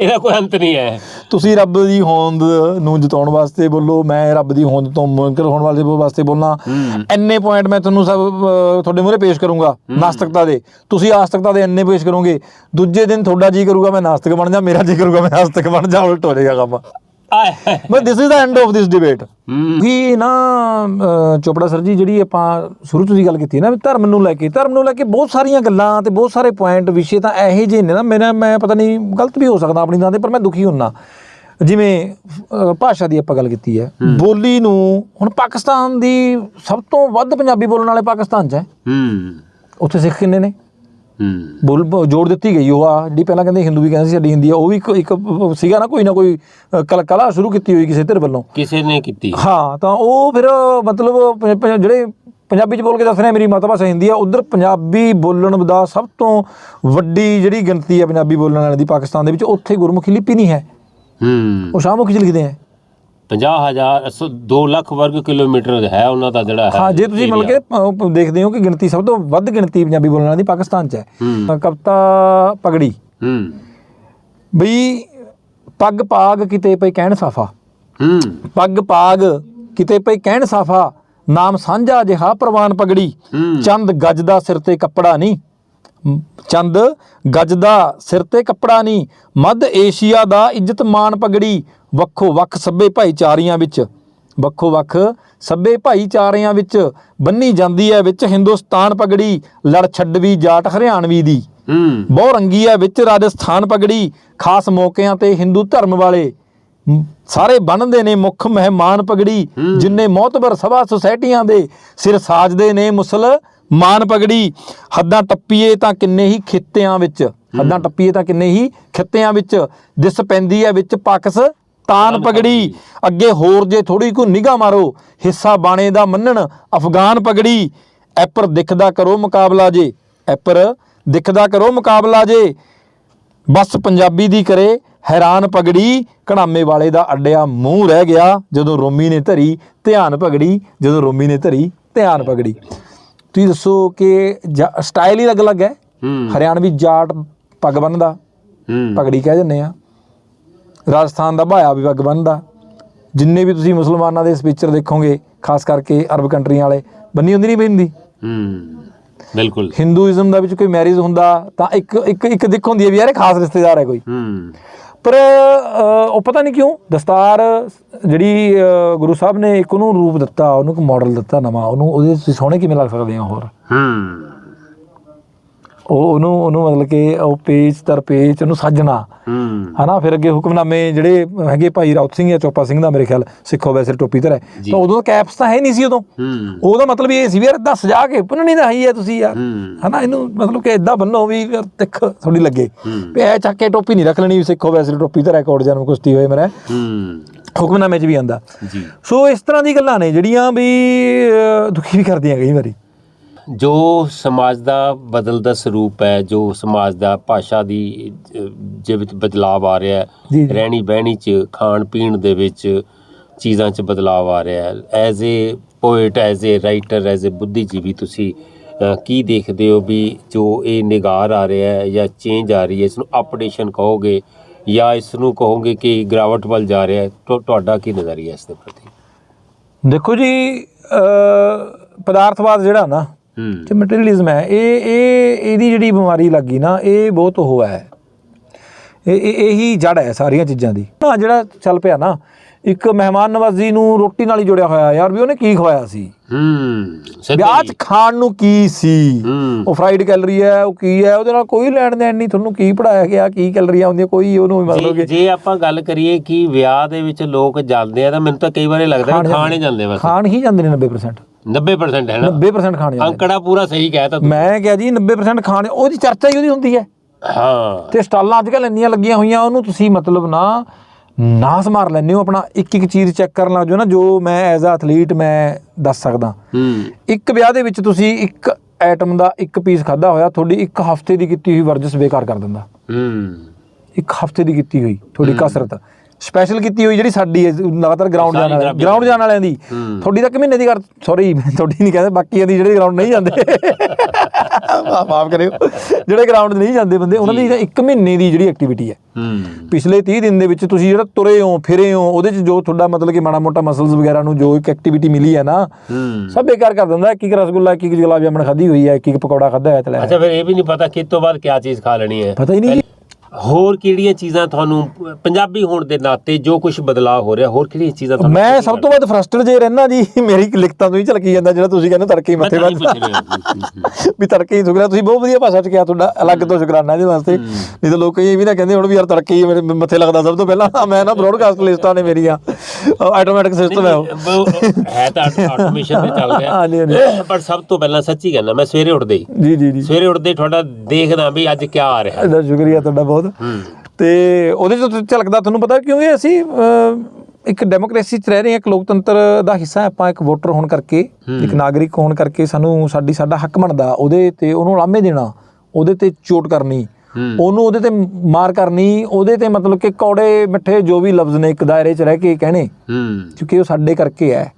ਇਹਦਾ ਕੋਈ ਅੰਤ ਨਹੀਂ ਹੈ। ਤੁਸੀਂ ਰੱਬ ਦੀ ਹੋਂਦ ਨੂੰ ਜਿਤਾਉਣ ਵਾਸਤੇ ਬੋਲੋ ਮੈਂ ਰੱਬ ਦੀ ਹੋਂਦ ਤੋਂ ਮੁਨਕਰ ਹੋਣ ਵਾਲੇ ਵਾਸਤੇ ਬੋਲਣਾ। ਇੰਨੇ ਪੁਆਇੰਟ ਮੈਂ ਤੁਹਾਨੂੰ ਸਭ ਤੁਹਾਡੇ ਮੂਹਰੇ ਪੇਸ਼ ਕਰੂੰਗਾ ਨਾਸਤਕਤਾ ਦੇ। ਤੁਸੀਂ ਆਸਤਕਤਾ ਦੇ ਇੰਨੇ ਪੇਸ਼ ਕਰੋਗੇ ਦੂਜੇ ਦਿਨ ਤੁਹਾਡਾ ਜੀ ਕਰੂਗਾ ਮੈਂ ਨਾਸਤਕ ਬਣ ਜਾ ਮੇਰਾ ਜੀ ਕਰੂਗਾ ਮੈਂ ਆਸਤਕ ਬਣ ਜਾ ਉਲਟ ਹੋ ਜਾਏਗਾ ਕੰਮ। But this is the end of this debate ਕਿ ਨਾ ਚੋਪੜਾ ਸਰ ਜੀ ਜਿਹੜੀ ਆਪਾਂ ਸ਼ੁਰੂ ਤੋਂ ਦੀ ਗੱਲ ਕੀਤੀ ਨਾ ਵੀ ਧਰਮ ਨੂੰ ਲੈ ਕੇ ਧਰਮ ਨੂੰ ਲੈ ਕੇ ਬਹੁਤ ਸਾਰੀਆਂ ਗੱਲਾਂ ਤੇ ਬਹੁਤ ਸਾਰੇ ਪੁਆਇੰਟ ਵਿਸ਼ੇ ਤਾਂ ਇਹੋ ਜਿਹੇ ਨੇ ਨਾ ਮੇਰਾ ਮੈਂ ਪਤਾ ਨਹੀਂ ਗਲਤ ਵੀ ਹੋ ਸਕਦਾ ਆਪਣੀ ਥਾਂ ਤੇ ਪਰ ਮੈਂ ਦੁਖੀ ਹੁੰਨਾ। ਜਿਵੇਂ ਭਾਸ਼ਾ ਦੀ ਆਪਾਂ ਗੱਲ ਕੀਤੀ ਹੈ। ਬੋਲੀ ਨੂੰ ਹੁਣ ਪਾਕਿਸਤਾਨ ਦੀ ਸਭ ਤੋਂ ਵੱਧ ਪੰਜਾਬੀ ਬੋਲਣ ਵਾਲੇ ਪਾਕਿਸਤਾਨ 'ਚ ਹੈ। ਹੂੰ। ਉੱਥੇ ਸਿੱਖ ਕਿੰਨੇ ਨੇ? ਬੋਲ ਜੋੜ ਦਿੱਤੀ ਗਈ ਉਹ ਆ। ਜਿਹੜੀ ਪਹਿਲਾਂ ਕਹਿੰਦੇ ਹਿੰਦੂ ਵੀ ਕਹਿੰਦੇ ਸੀ ਸਾਡੀ ਹਿੰਦੀ ਆ ਉਹ ਵੀ ਇੱਕ ਸੀਗਾ ਨਾ ਕੋਈ ਨਾ ਕੋਈ ਕਲ- ਕਲਾ ਸ਼ੁਰੂ ਕੀਤੀ ਹੋਈ ਕਿਸੇ ਧਿਰ ਵੱਲੋਂ। ਕਿਸੇ ਨੇ ਕੀਤੀ। ਹਾਂ ਤਾਂ ਉਹ ਫਿਰ ਮਤਲਬ ਜਿਹੜੇ ਪੰਜਾਬੀ ਚ ਬੋਲ ਕੇ ਦੱਸ ਰਹੇ ਮੇਰੀ ਮਾਤਾ ਭਾਸ਼ਾ ਹਿੰਦੀ ਆ ਉਧਰ ਪੰਜਾਬੀ ਬੋਲਣ ਦਾ ਸਭ ਤੋਂ ਵੱਡੀ ਜਿਹੜੀ ਗਿਣਤੀ ਆ ਪੰਜਾਬੀ ਬੋਲਣ ਵਾਲਿਆਂ ਦੀ ਪਾਕਿਸਤਾਨ ਦੇ ਵਿੱਚ ਉੱਥੇ ਗੁਰਮੁਖੀ ਲਿਪੀ ਨਹੀਂ ਹੈ। ਹੂੰ। ਉਹ ਸ਼ਾਹਮੁਖੀ ਚ ਲਿਖਦੇ ਆ। 50000 2 ਲੱਖ ਵਰਗ ਕਿਲੋਮੀਟਰ ਹੈ ਉਹਨਾਂ ਦਾ ਜਿਹੜਾ ਹੈ ਹਾਂ ਜੇ ਤੁਸੀਂ ਮਤਲਬ ਕਿ ਦੇਖਦੇ ਹੋ ਕਿ ਗਿਣਤੀ ਸਭ ਤੋਂ ਵੱਧ ਗਿਣਤੀ ਪੰਜਾਬੀ ਬੋਲਣ ਵਾਲਿਆਂ ਦੀ ਪਾਕਿਸਤਾਨ ਚ ਹੈ। ਕਵਿਤਾ ਪਗੜੀ। ਹੂੰ। ਬਈ ਪੱਗ ਪਾਗ ਕਿਤੇ ਪਈ ਕਹਿਣ ਸਾਫਾ। ਹੂੰ। ਪੱਗ ਪਾਗ ਕਿਤੇ ਪਈ ਕਹਿਣ ਸਾਫਾ। ਨਾਮ ਸਾਂਝਾ ਜਿਹਾ ਪ੍ਰਵਾਨ ਪਗੜੀ। ਚੰਦ ਗੱਜ ਦਾ ਸਿਰ ਤੇ ਕੱਪੜਾ ਨਹੀਂ। ਚੰਦ ਗੱਜ ਦਾ ਸਿਰ ਤੇ ਕੱਪੜਾ ਨਹੀਂ ਮੱਧ ਏਸ਼ੀਆ ਦਾ ਇੱਜ਼ਤ ਮਾਨ ਪਗੜੀ ਵੱਖੋ ਵੱਖ ਸੱਭੇ ਭਾਈਚਾਰਿਆਂ ਵਿੱਚ। ਵੱਖੋ ਵੱਖ ਸੱਭੇ ਭਾਈਚਾਰਿਆਂ ਵਿੱਚ ਬੰਨੀ ਜਾਂਦੀ ਹੈ ਵਿੱਚ ਹਿੰਦੁਸਤਾਨ ਪਗੜੀ ਲੜ ਛੱਡਵੀ ਜਾਟ ਹਰਿਆਣਵੀ ਦੀ। ਬਹੁ ਰੰਗੀ ਹੈ ਵਿੱਚ ਰਾਜਸਥਾਨ ਪਗੜੀ ਖਾਸ ਮੌਕਿਆਂ ਤੇ ਹਿੰਦੂ ਧਰਮ ਵਾਲੇ। ਸਾਰੇ ਬੰਨਦੇ ਨੇ ਮੁੱਖ ਮਹਿਮਾਨ ਪਗੜੀ ਜਿੰਨੇ ਮੌਤਬਰ ਸਭਾ ਸੁਸਾਇਟੀਆਂ ਦੇ ਸਿਰ ਸਾਜਦੇ ਨੇ ਮੁਸਲਮਾਨ ਪਗੜੀ ਹੱਦਾਂ ਟੱਪੀਏ ਤਾਂ ਕਿੰਨੇ ਹੀ ਖਿੱਤਿਆਂ ਵਿੱਚ ਹੱਦਾਂ ਟੱਪੀਏ ਤਾਂ ਕਿੰਨੇ ਹੀ ਖਿੱਤਿਆਂ ਵਿੱਚ ਦਿਸ ਪੈਂਦੀ ਹੈ ਵਿੱਚ ਪਾਕਿਸਤਾਨ ਪਗੜੀ। ਅੱਗੇ ਹੋਰ ਜੇ ਥੋੜੀ ਕੋ ਨਿਗਾਹ ਮਾਰੋ ਹਿੱਸਾ ਬਾਣੇ ਦਾ ਮੰਨਣ ਅਫਗਾਨ ਪਗੜੀ। ਐਪਰ ਦਿਖਦਾ ਕਰੋ ਮੁਕਾਬਲਾ ਜੇ ਐਪਰ ਦਿਖਦਾ ਕਰੋ ਮੁਕਾਬਲਾ ਜੇ। ਬਸ ਪੰਜਾਬੀ ਦੀ ਕਰੇ ਹੈਰਾਨ ਪਗੜੀ ਕਣਾਮੇ ਵਾਲੇ ਦਾ ਅੱਡਿਆ ਮੂੰਹ ਰਹਿ ਗਿਆ ਜਦੋਂ ਰੋਮੀ ਨੇ ਧਰੀ ਧਿਆਨ ਪਗੜੀ ਜਦੋਂ ਰੋਮੀ ਨੇ ਧਰੀ ਧਿਆਨ ਪਗੜੀ। ਤੁਸੀਂ ਦੱਸੋ ਕਿ ਸਟਾਈਲ ਹੀ ਅਲੱਗ-ਅਲੱਗ ਹੈ। ਹਰਿਆਣਵੀ ਜਾਟ ਪੱਗ ਬੰਨਦਾ ਪਗੜੀ ਕਹਿ ਦਿੰਦੇ ਆ। ਰਾਜਸਥਾਨ ਦਾ ਭਾਇਆ ਵੀ ਪੱਗ ਬੰਨਦਾ ਜਿੰਨੇ ਵੀ ਤੁਸੀਂ ਮੁਸਲਮਾਨਾਂ ਦੇ ਸਪੀਚਰ ਦੇਖੋਗੇ ਖਾਸ ਕਰਕੇ ਅਰਬ ਕੰਟਰੀਆਂ ਵਾਲੇ ਬੰਨੀ ਹੁੰਦੀ ਨਹੀਂ ਬੰਦੀ ਹੂੰ। ਬਿਲਕੁਲ। ਹਿੰਦੂਇਜ਼ਮ ਦਾ ਵਿੱਚ ਕੋਈ ਮੈਰਿਜ ਹੁੰਦਾ ਤਾਂ ਇੱਕ ਇੱਕ ਇੱਕ ਦਿੱਖ ਹੁੰਦੀ ਹੈ ਵੀ ਯਾਰ ਇਹ ਖਾਸ ਰਿਸ਼ਤੇਦਾਰ ਹੈ ਕੋਈ। ਹੂੰ। ਪਰ ਉਹ ਪਤਾ ਨਹੀਂ ਕਿਉਂ ਦਸਤਾਰ ਜਿਹੜੀ ਗੁਰੂ ਸਾਹਿਬ ਨੇ ਇੱਕ ਉਹਨੂੰ ਰੂਪ ਦਿੱਤਾ, ਉਹਨੂੰ ਇੱਕ ਮਾਡਲ ਦਿੱਤਾ ਨਵਾਂ, ਉਹਨੂੰ ਉਹਦੇ ਤੁਸੀਂ ਸੋਹਣੇ ਕਿਵੇਂ ਲੱਗ ਸਕਦੇ ਹੋ ਹੋਰ? ਹੂੰ। ਉਹ ਉਹਨੂੰ ਉਹਨੂੰ ਮਤਲਬ ਕਿ ਉਹ ਪੇਜ ਦਰ ਪੇਜ ਉਹਨੂੰ ਸਾਜਣਾ। ਹੂੰ। ਹਨਾ ਫਿਰ ਅੱਗੇ ਹੁਕਮਨਾਮੇ ਜਿਹੜੇ ਹੈਗੇ ਭਾਈ ਰਾਉਤ ਸਿੰਘ ਜਾਂ ਚੋਪਾ ਸਿੰਘ ਦਾ ਮੇਰੇ ਖਿਆਲ ਸਿੱਖੋ ਵੈਸੇ ਟੋਪੀ ਧਰੇ ਜੀ। ਤਾਂ ਉਦੋਂ ਕੈਪਸ ਤਾਂ ਹੈ ਨਹੀਂ ਸੀ ਉਦੋਂ। ਹੂੰ। ਉਹਦਾ ਮਤਲਬ ਇਹ ਸੀ ਵੀ ਯਾਰ ਦੱਸ ਜਾ ਕੇ ਪੁੰਨਣੀ ਦਾ ਹੀ ਹੈ ਤੁਸੀਂ ਯਾਰ। ਹੂੰ। ਹਨਾ ਇਹਨੂੰ ਮਤਲਬ ਕਿ ਇਦਾਂ ਬੰਨੋ ਵੀ ਤਿੱਖ ਥੋੜੀ ਲੱਗੇ। ਵੀ ਐ ਚੱਕ ਕੇ ਟੋਪੀ ਨਹੀਂ ਰੱਖ ਲੈਣੀ ਸਿੱਖੋ ਵੈਸੇ ਟੋਪੀ ਧਰੇ ਕੋਟ ਜਨਮ ਕੁਸ਼ਤੀ ਹੋਏ ਮੇਰਾ। ਹੂੰ। ਹੁਕਮਨਾਮੇ 'ਚ ਵੀ ਆਂਦਾ ਜੀ। ਸੋ ਇਸ ਤਰ੍ਹਾਂ ਦੀ ਗੱਲਾਂ ਨੇ ਜਿਹੜੀਆਂ ਵੀ ਦੁਖੀ ਵੀ ਕਰਦੀਆਂ ਕਈ ਵਾਰੀ। ਜੋ ਸਮਾਜ ਦਾ ਬਦਲਦਾ ਸਰੂਪ ਹੈ ਜੋ ਸਮਾਜ ਦਾ ਭਾਸ਼ਾ ਦੀ ਜੇ ਵਿੱਚ ਬਦਲਾਅ ਆ ਰਿਹਾ ਹੈ। ਰਹਿਣੀ ਬਹਿਣੀ ਚ ਖਾਣ ਪੀਣ ਦੇ ਵਿੱਚ ਚੀਜ਼ਾਂ ਚ ਬਦਲਾਅ ਆ ਰਿਹਾ ਹੈ। As a poet as a writer as a ਬੁੱਧੀਜੀਵੀ ਤੁਸੀਂ ਕੀ ਦੇਖਦੇ ਹੋ ਵੀ ਜੋ ਇਹ ਨਿਗਾਰ ਆ ਰਿਹਾ ਹੈ ਜਾਂ ਚੇਂਜ ਆ ਰਹੀ ਹੈ ਇਸ ਨੂੰ ਅਪਡੇਸ਼ਨ ਕਹੋਗੇ ਜਾਂ ਇਸ ਨੂੰ ਕਹੋਗੇ ਕਿ ਗਿਰਾਵਟ ਵੱਲ ਜਾ ਰਿਹਾ ਹੈ? ਤੁਹਾਡਾ ਕੀ ਨਜ਼ਰੀਆ ਇਸ ਦੇ ਪ੍ਰਤੀ? ਦੇਖੋ ਜੀ ਪਦਾਰਥਵਾਦ ਜਿਹੜਾ ਨਾ ਤੇ ਮਟੀਰੀਅਲਿਜ਼ਮ ਹੈ ਇਹ ਇਹ ਇਹਦੀ ਜਿਹੜੀ ਬਿਮਾਰੀ ਲੱਗੀ ਨਾ ਇਹ ਬਹੁਤ ਉਹ ਹੈ। ਇਹ ਇਹ- ਇਹੀ ਜੜ ਹੈ ਸਾਰੀਆਂ ਚੀਜ਼ਾਂ ਦੀ। ਨਾ ਜਿਹੜਾ ਚੱਲ ਪਿਆ ਨਾ ਇੱਕ ਮਹਿਮਾਨ ਨਵਾਜ਼ੀ ਨੂੰ ਰੋਟੀ ਨਾਲ ਹੀ ਜੁੜਿਆ ਹੋਇਆ ਯਾਰ ਵੀ ਉਹਨੇ ਕੀ ਖਵਾਇਆ ਸੀ? ਹੂੰ ਹੀ। 'ਚ ਖਾਣ ਨੂੰ ਕੀ ਸੀ? ਹੂੰ। ਉਹ ਫਰਾਈਡ ਕੈਲਰੀ ਹੈ ਉਹ ਕੀ ਹੈ ਉਹਦੇ ਨਾਲ ਕੋਈ ਲੈਣ ਦੇਣ ਨਹੀਂ ਤੁਹਾਨੂੰ ਕੀ ਪੜਾਇਆ ਗਿਆ ਕੀ ਕੈਲਰੀਆਂ ਹੁੰਦੀਆਂ ਕੋਈ ਉਹਨੂੰ ਮਤਲਬ ਜੇ ਕਿ ਜੇ ਆਪਾਂ ਗੱਲ ਕਰੀਏ ਕਿ ਵਿਆਹ ਦੇ ਵਿੱਚ ਲੋਕ ਜਾਂਦੇ ਆ ਤਾਂ ਮੈਨੂੰ ਤਾਂ ਕਈ ਵਾਰੀ ਲੱਗਦਾ ਖਾਣੇ ਜਾਂਦੇ ਬਸ। ਖਾਣ ਹੀ ਜਾਂਦੇ ਨੇ 90% 90% ਹੈ ਨਾ। 90% ਖਾਣ ਅੰਕੜਾ ਪੂਰਾ ਸਹੀ ਕਹਿਤਾ ਤੂੰ। ਮੈਂ ਕਿਹਾ ਜੀ 90% ਖਾਣ ਉਹਦੀ ਚਰਚਾ ਹੀ ਉਹਦੀ ਹੁੰਦੀ ਹੈ। ਹਾਂ। ਤੇ ਸਟਾਲਾਂ ਅੱਜ ਕੱਲ੍ਹ ਇੰਨੀਆਂ ਲੱਗੀਆਂ ਹੋਈਆਂ ਉਹਨੂੰ ਤੁਸੀਂ ਮਤਲਬ ਨਾ ਨਾਸ ਮਾਰ ਲੈਂਦੇ ਹੋ। ਆਪਣਾ ਇੱਕ ਇੱਕ ਚੀਜ਼ ਚੈੱਕ ਕਰਨ ਲੱਗ ਜਾਓ ਨਾ ਜੋ ਮੈਂ ਐਜ਼ ਅ ਐਥਲੀਟ ਮੈਂ ਦੱਸ ਸਕਦਾ। ਹੂੰ। ਇੱਕ ਵਿਆਹ ਦੇ ਵਿੱਚ ਤੁਸੀਂ ਇੱਕ ਆਈਟਮ ਦਾ ਇੱਕ ਪੀਸ ਖਾਦਾ ਹੋਇਆ ਤੁਹਾਡੀ ਇੱਕ ਹਫ਼ਤੇ ਦੀ ਕੀਤੀ ਹੋਈ ਵਰਜਿਸ਼ ਬੇਕਾਰ ਕਰ ਦਿੰਦਾ। ਹੂੰ। ਇੱਕ ਹਫ਼ਤੇ ਦੀ ਕੀਤੀ ਹੋਈ ਤੁਹਾਡੀ ਕਸਰਤ। ਸਪੈਸ਼ਲ ਕੀਤੀ ਹੋਈ ਜਿਹੜੀ ਸਾਡੀ ਹੈ ਲਗਾਤਾਰ ਗਰਾਊਂਡ ਜਾਣ ਵਾਲੇ ਗਰਾਊਂਡ ਜਾਣ ਵਾਲਿਆਂ ਦੀ। ਤੁਹਾਡੀ ਤਾਂ ਇੱਕ ਮਹੀਨੇ ਦੀ ਕਰ ਸੌਰੀ ਤੁਹਾਡੀ ਨਹੀਂ ਕਹਿੰਦੇ ਬਾਕੀਆਂ ਦੀ ਜਿਹੜੇ ਗਰਾਊਂਡ ਨਹੀਂ ਜਾਂਦੇ। <laughs> ਮਾਫ ਕਰਿਓ। ਜਿਹੜੇ ਗਰਾਊਂਡ ਨਹੀਂ ਜਾਂਦੇ ਬੰਦੇ ਉਹਨਾਂ ਦੀ ਤਾਂ ਇੱਕ ਮਹੀਨੇ ਦੀ ਜਿਹੜੀ ਐਕਟੀਵਿਟੀ ਹੈ। ਹੂੰ। ਪਿਛਲੇ 30 ਦਿਨ ਦੇ ਵਿੱਚ ਤੁਸੀਂ ਜਿਹੜਾ ਤੁਰੇ ਹੋ ਫਿਰੇ ਹੋ ਉਹਦੇ 'ਚ ਜੋ ਤੁਹਾਡਾ ਮਤਲਬ ਕਿ ਮਾੜਾ ਮੋਟਾ ਮਸਲਸ ਵਗੈਰਾ ਨੂੰ ਜੋ ਇੱਕ ਐਕਟੀਵਿਟੀ ਮਿਲੀ ਹੈ ਨਾ ਹੂੰ। ਸਭ ਬੇਕਾਰ ਕਰ ਦਿੰਦਾ ਇੱਕ ਇੱਕ ਰਸਗੁੱਲਾ ਇੱਕ ਇੱਕ ਗੁਲਾਬ ਜਾਮਣ ਖਾਧੀ ਹੋਈ ਹੈ ਇੱਕ ਇੱਕ ਪਕੌੜਾ ਖਾਧਾ ਹੈ ਤਲੇ ਅੱਛਾ ਫਿਰ ਇਹ ਵੀ ਨਹੀਂ ਪਤਾ ਕਿ ਤੋਂ ਬਾਅਦ ਕੀ ਚੀਜ਼ ਖਾ ਲੈਣੀ ਹੈ। ਪਤਾ ਹੀ ਨਹੀਂ। ਜੀ ਹੋਰ ਕਿਹੜੀਆਂ ਚੀਜ਼ਾਂ ਤੁਹਾਨੂੰ ਪੰਜਾਬੀ ਹੋਣ ਦੇ ਨਾਤੇ ਜੋ ਕੁਝ ਬਦਲਾਅ ਹੋ ਰਿਹਾ ਹੋਰ ਕਿਹੜੀਆਂ ਚੀਜ਼ਾਂ ਤੁਹਾਨੂੰ ਮੈਂ ਸਭ ਤੋਂ ਵੱਧ ਫਰਸਟਡ ਜੇ ਰਹਿਣਾ ਜੀ ਮੇਰੀ ਲਿਖਤਾਂ ਤੋਂ ਹੀ ਝਲਕੀ ਜਾਂਦਾ ਜਿਹੜਾ ਤੁਸੀਂ ਕਹਿੰਦੇ ਤੜਕੇ ਹੀ ਮੱਥੇ ਵੱਧ <laughs> ਵੀ ਤੜਕੇ ਹੀ ਸ਼ੁਕਰਾਨਾ ਤੁਸੀਂ ਬਹੁਤ ਵਧੀਆ ਭਾਸ਼ਾ ਚ ਕਿਹਾ ਤੁਹਾਡਾ ਅਲੱਗ ਤੋਂ ਸ਼ੁਕਰਾਨਾ ਇਹਦੇ ਵਾਸਤੇ। ਨਹੀਂ ਤਾਂ ਲੋਕ ਇਹ ਵੀ ਨਾ ਕਹਿੰਦੇ ਹੁਣ ਵੀ ਯਾਰ ਤੜਕੇ ਹੀ ਮੇਰੇ ਮੱਥੇ ਲੱਗਦਾ ਸਭ ਤੋਂ ਪਹਿਲਾਂ। ਮੈਂ ਨਾ ਬ੍ਰੌਡਕਾਸਟ ਲਿਸਟਾਂ ਨੇ ਮੇਰੀਆਂ। ਆਟੋਮੈਟਿਕ ਸਿਸਟਮ ਹੈ ਉਹ। ਹੈ ਤਾਂ ਆਟੋਮੇਸ਼ਨ ਤੇ ਚੱਲ ਰਿਹਾ। ਪਰ ਸਭ ਤੋਂ ਪਹਿਲਾਂ ਸੱਚੀ ਕਹਿੰਦਾ ਮੈਂ ਸਵੇਰੇ ਉੱਠਦੇ ਜੀ ਜੀ ਜੀ। ਸਵੇਰੇ ਉੱਠਦੇ ਤੁਹਾਡਾ ਦੇਖਦਾ ਵੀ ਅੱਜ ਕੀ ਆ ਰਿਹਾ। ਸ਼ੁਕਰੀਆ ਤੁਹਾਡਾ ਬਹੁਤ। ਹੂੰ। ਤੇ ਉਹਦੇ ਚ ਝਲਕਦਾ ਤੁਹਾਨੂੰ ਪਤਾ ਕਿਉਂਕਿ ਅਸੀਂ ਇੱਕ ਡੈਮੋਕ੍ਰੇਸੀ ਚ ਰਹਿ ਰਹੇ ਹਾਂ ਇੱਕ ਲੋਕਤੰਤਰ ਦਾ ਹਿੱਸਾ ਆਪਾਂ ਇੱਕ ਵੋਟਰ ਹੋਣ ਕਰਕੇ ਇੱਕ ਨਾਗਰਿਕ ਹੋਣ ਕਰਕੇ ਸਾਨੂੰ ਸਾਡੀ ਸਾਡਾ ਹੱਕ ਬਣਦਾ ਉਹਦੇ ਤੇ ਉਹਨੂੰ ਲਾਮੇ ਦੇਣਾ ਉਹਦੇ ਤੇ ਚੋਟ ਕਰਨੀ ਉਹਨੂੰ ਉਹਦੇ ਤੇ ਮਾਰ ਕਰਨੀ ਉਹਦੇ ਤੇ ਮਤਲਬ ਕਿ ਕੌੜੇ ਮਿੱਠੇ ਜੋ ਵੀ ਲਫ਼ਜ਼ ਨੇ ਇੱਕ ਦਾਇਰੇ 'ਚ ਰਹਿ ਕੇ ਕਹਿਣੇ। ਕਿਉਂਕਿ ਉਹ ਸਾਡੇ ਕਰਕੇ ਹੈ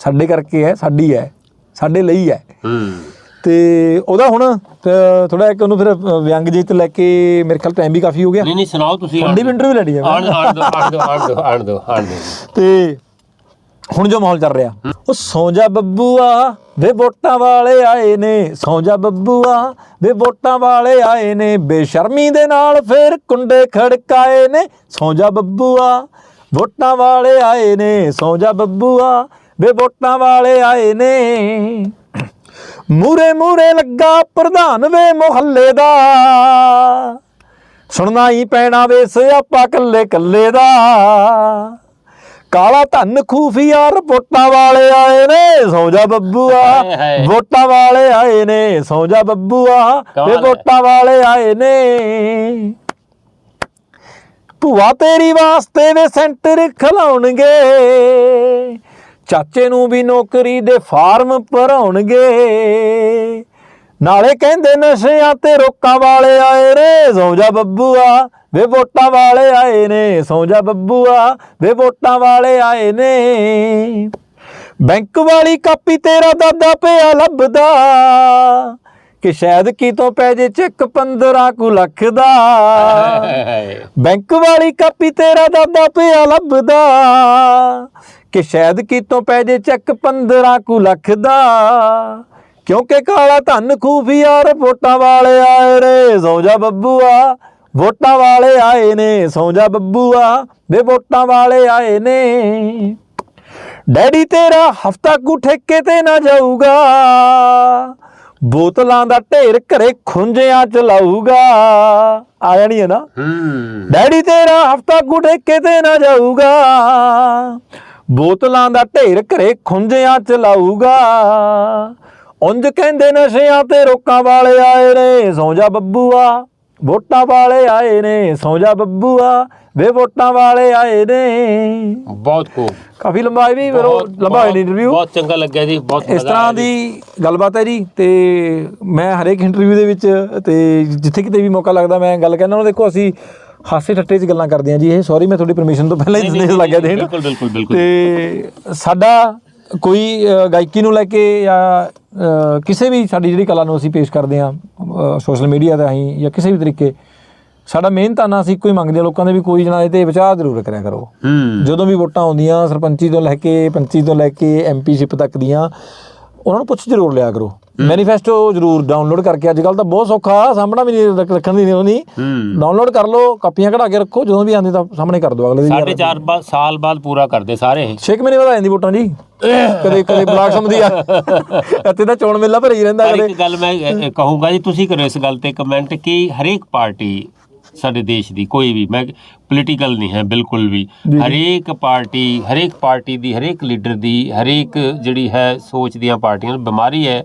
ਸਾਡੇ ਕਰਕੇ ਹੈ ਸਾਡੀ ਹੈ ਸਾਡੇ ਲਈ ਹੂੰ। ਤੇ ਉਹਦਾ ਹੁਣ ਥੋੜਾ ਇੱਕ ਉਹਨੂੰ ਫਿਰ ਵਿਅੰਗ ਜੀਤ ਲੈ ਕੇ ਮੇਰੇ ਖਿਆਲ ਟਾਈਮ ਵੀ ਕਾਫੀ ਹੋ ਗਿਆ। ਨਹੀਂ ਨਹੀਂ ਸੁਣਾਓ ਤੁਸੀਂ ਵੱਡੀ ਇੰਟਰਵਿਊ ਲੈਣੀ ਹੈ ਆਣ ਆਣ ਦੋ ਆਣ ਦੋ ਆਣ ਦੋ ਆਣ ਦੋ ਆਣ ਦੋ ਤੇ ਹੁਣ ਜੋ ਮਾਹੌਲ ਚੱਲ ਰਿਹਾ। ਉਹ ਸੌਂ ਜਾ ਬੱਬੂਆ ਵੇ ਵੋਟਾਂ ਵਾਲੇ ਆਏ ਨੇ। ਸੌਂ ਜਾ ਬੱਬੂਆ ਵੇ ਵੋਟਾਂ ਵਾਲੇ ਆਏ ਨੇ। ਬੇਸ਼ਰਮੀ ਦੇ ਨਾਲ ਫੇਰ ਕੁੰਡੇ ਖੜਕਾਏ ਨੇ। ਸੌਂ ਜਾ ਬੱਬੂਆ ਵੋਟਾਂ ਵਾਲੇ ਆਏ ਨੇ। ਸੌਂ ਜਾ ਬੱਬੂਆ ਵੇ ਵੋਟਾਂ ਵਾਲੇ ਆਏ ਨੇ। ਮੂਰੇ ਮੂਰੇ ਲੱਗਾ ਪ੍ਰਧਾਨ ਵੇ ਮੁਹੱਲੇ ਦਾ। ਸੁਣਨਾ ਹੀ ਪੈਣਾ ਵੇ ਸਿਆਪਾ ਕੱਲੇ ਕੱਲੇ ਦਾ। ਕਾਲਾ ਧਨ ਖੂਫੀਆ ਰਿਪੋਰਟਾਂ ਵਾਲੇ ਆਏ ਨੇ ਸੌਂ ਜਾ ਬੱਬੂਆ। ਵੋਟਾਂ ਵਾਲੇ ਆਏ ਨੇ ਸੌਂ ਜਾ ਬੱਬੂਆ। ਹੈ। ਵੋਟਾਂ ਵਾਲੇ ਆਏ ਨੇ। ਭੂਆ ਤੇਰੀ ਵਾਸਤੇ ਵੇ ਸੈਂਟਰ ਖਲਾਉਣਗੇ ਚਾਚੇ ਨੂੰ ਵੀ ਨੌਕਰੀ ਦੇ ਫਾਰਮ ਭਰਾਉਣਗੇ। ਨਾਲੇ ਕਹਿੰਦੇ ਨਸ਼ਿਆਂ ਤੇ ਰੋਕਾਂ ਵਾਲੇ ਆਏ ਰੇ ਸੌਂ ਜਾ ਬੱਬੂਆ, ਵੇ ਵੋਟਾਂ ਵਾਲੇ ਆਏ ਨੇ, ਸੌਂ ਜਾ ਬੱਬੂਆ, ਵੇ ਵੋਟਾਂ ਵਾਲੇ ਆਏ ਨੇ। ਬੈਂਕ ਵਾਲੀ ਕਾਪੀ ਤੇਰਾ ਦਾਦਾ ਪਿਆ ਲੱਭਦਾ ਕਿ ਸ਼ਾਇਦ ਕੀ ਤੋਂ ਪੈ ਜੇ ਚੈੱਕ 15 ਕੁ ਲੱਖ ਦਾ। <laughs> ਬੈਂਕ ਵਾਲੀ ਕਾਪੀ ਤੇਰਾ ਦਾਦਾ ਪਿਆ ਲੱਭਦਾ। ਕਿ ਸ਼ਾਇਦ ਕਿਤੋਂ ਪੈ ਜੇ ਚੈੱਕ 15 ਕੁ ਲੱਖ ਦਾ। ਕਿਉਂਕਿ ਕਾਲਾ ਧਨ ਖੂਫੀਆ ਰਿਪੋਰਟਾਂ ਵਾਲੇ ਆਏ ਨੇ ਸੌਂ ਜਾ ਬੱਬੂਆ। ਵੋਟਾਂ ਵਾਲੇ ਆਏ ਨੇ ਸੌਂ ਜਾ ਬੱਬੂਆ। ਵੇ ਵੋਟਾਂ ਵਾਲੇ ਆਏ ਨੇ। ਡੈਡੀ ਤੇਰਾ ਹਫਤਾ ਕੁ ਠੇਕੇ ਤੇ ਨਾ ਜਾਊਗਾ। ਬੋਤਲਾਂ ਦਾ ਢੇਰ ਘਰੇ ਖੁੰਝਿਆਂ ਚ ਲਾਊਗਾ। ਆ ਜਾਣੀ ਹੈ ਨਾ? ਡੈਡੀ ਤੇਰਾ ਹਫਤਾ ਕੁ ਠੇਕੇ ਤੇ ਨਾ ਜਾਊਗਾ। ਬੋਤਲਾਂ ਦਾ ਢੇਰ ਘਰੇ ਖੁੰਝਿਆਂ ਚ ਲਾਊਗਾ। ਉਂਝ ਕਹਿੰਦੇ ਨਸ਼ਿਆਂ ਤੇ ਰੋਕਾਂ ਵਾਲੇ ਆਏ ਨੇ ਸੌਂ ਜਾ ਬੱਬੂਆ। ਵੋਟਾਂ ਵਾਲੇ ਆਏ ਨੇ ਸੌਂ ਜਾ ਬੱਬੂਆ। ਵੇ ਵੋਟਾਂ ਵਾਲੇ ਆਏ ਨੇ ਬਹੁਤ ਖੂਬ ਕਾਫੀ ਲੰਬਾ ਹੈ ਵੀ ਬਹੁਤ- ਲੰਬਾ ਬਹੁਤ- ਇੰਟਰਵਿਊ ਬਹੁਤ ਚੰਗਾ ਲੱਗਿਆ ਜੀ ਬਹੁਤ ਇਸ ਤਰ੍ਹਾਂ। ਦੀ ਗੱਲਬਾਤ ਹੈ ਜੀ ਤੇ ਮੈਂ ਹਰੇਕ ਇੰਟਰਵਿਊ ਦੇ ਵਿੱਚ ਤੇ ਜਿੱਥੇ ਕਿਤੇ ਵੀ ਮੌਕਾ ਲੱਗਦਾ ਮੈਂ ਗੱਲ ਕਹਿੰਦਾ ਉਹ ਦੇਖੋ ਅਸੀਂ ਹਾਸੇ ਠੱਟੇ 'ਚ ਗੱਲਾਂ ਕਰਦੇ ਹਾਂ ਜੀ ਇਹ ਸੌਰੀ ਮੈਂ ਤੁਹਾਡੀ ਪਰਮਿਸ਼ਨ ਤੋਂ ਪਹਿਲਾਂ ਹੀ ਸੰਦੇਸ਼ ਲੱਗਿਆ ਦੇਣ ਬਿਲਕੁਲ, ਬਿਲਕੁਲ, ਬਿਲਕੁਲ। ਤੇ ਸਾਡਾ ਕੋਈ ਗਾਇਕੀ ਨੂੰ ਲੈ ਕੇ ਜਾਂ ਕਿਸੇ ਵੀ ਸਾਡੀ ਜਿਹੜੀ ਕਲਾ ਨੂੰ ਅਸੀਂ ਪੇਸ਼ ਕਰਦੇ ਹਾਂ ਸੋਸ਼ਲ ਮੀਡੀਆ ਤੇ ਅਸੀਂ ਜਾਂ ਕਿਸੇ ਵੀ ਤਰੀਕੇ ਸਾਡਾ ਮਿਹਨਤਾਨਾ ਅਸੀਂ ਕੋਈ ਮੰਗਦੇ ਲੋਕਾਂ ਦੇ ਵੀ ਕੋਈ ਜਣਾ ਇਹ ਤੇ ਵਿਚਾਰ ਜ਼ਰੂਰ ਕਰਿਆ ਕਰੋ। ਜਦੋਂ ਵੀ ਵੋਟਾਂ ਆਉਂਦੀਆਂ ਸਰਪੰਚੀ ਤੋਂ ਲੈ ਕੇ ਪੰਚੀ ਤੋਂ ਲੈ ਕੇ ਐਮਪੀਸ਼ਿਪ ਤੱਕ ਦੀਆਂ ਉਹਨਾਂ ਨੂੰ ਪੁੱਛ ਜ਼ਰੂਰ ਲਿਆ ਕਰੋ। ਮੈਨੀਫੈਸਟੋ ਜ਼ਰੂਰ ਡਾਊਨਲੋਡ ਕਰਕੇ ਅੱਜ ਕੱਲ ਤਾਂ ਬਹੁਤ ਸੌਖਾ ਸਾਹਮਣਾ ਵੀ ਨਹੀਂ ਰੱਖ- ਰੱਖਣ ਦੀ ਨਹੀਂ। ਡਾਊਨਲੋਡ ਕਰ ਲਓ ਕਾਪੀਆਂ ਕਢਾ ਕੇ ਰੱਖੋ ਜਦੋਂ ਵੀ ਆਉਂਦੀ ਤਾਂ ਸਾਹਮਣੇ ਕਰ ਦਿਓ ਅਗਲੇ ਦਿਨ ਚਾਰ ਬਾਅਦ ਸਾਲ ਬਾਅਦ ਪੂਰਾ ਕਰਦੇ ਸਾਰੇ ਇਹ। 6 ਮਹੀਨੇ ਬਾਅਦ ਆ ਜਾਂਦੀ ਵੋਟਾਂ ਜੀ। ਕਦੇ ਕਦੇ ਬਲਾਕ ਸਮਝਦੀ ਆ। ਇੱਥੇ ਤਾਂ ਚੋਣ ਮੇਲਾ ਭਰੀ ਰਹਿੰਦਾ ਕਦੇ। ਇੱਕ ਗੱਲ ਮੈਂ ਕਹੂੰਗਾ ਜੀ ਤੁਸੀਂ ਕਰੋ ਇਸ ਗੱਲ ਤੇ ਕਮੈਂਟ ਕਿ ਹਰੇਕ ਪਾਰਟੀ ਸਾਡੇ ਦੇਸ਼ ਦੀ ਕੋਈ ਵੀ ਮੈਂ ਪੋਲੀਟੀਕਲ ਨਹੀਂ ਹੈ ਬਿਲਕੁਲ ਵੀ। ਹਰੇਕ ਪਾਰਟੀ ਹਰੇਕ ਪਾਰਟੀ ਦੀ ਹਰੇਕ ਲੀਡਰ ਦੀ ਹਰੇਕ ਜਿਹੜੀ ਹੈ ਸੋਚ ਦੀਆਂ ਪਾਰਟੀਆਂ ਨੂੰ ਬਿਮਾਰੀ ਹੈ।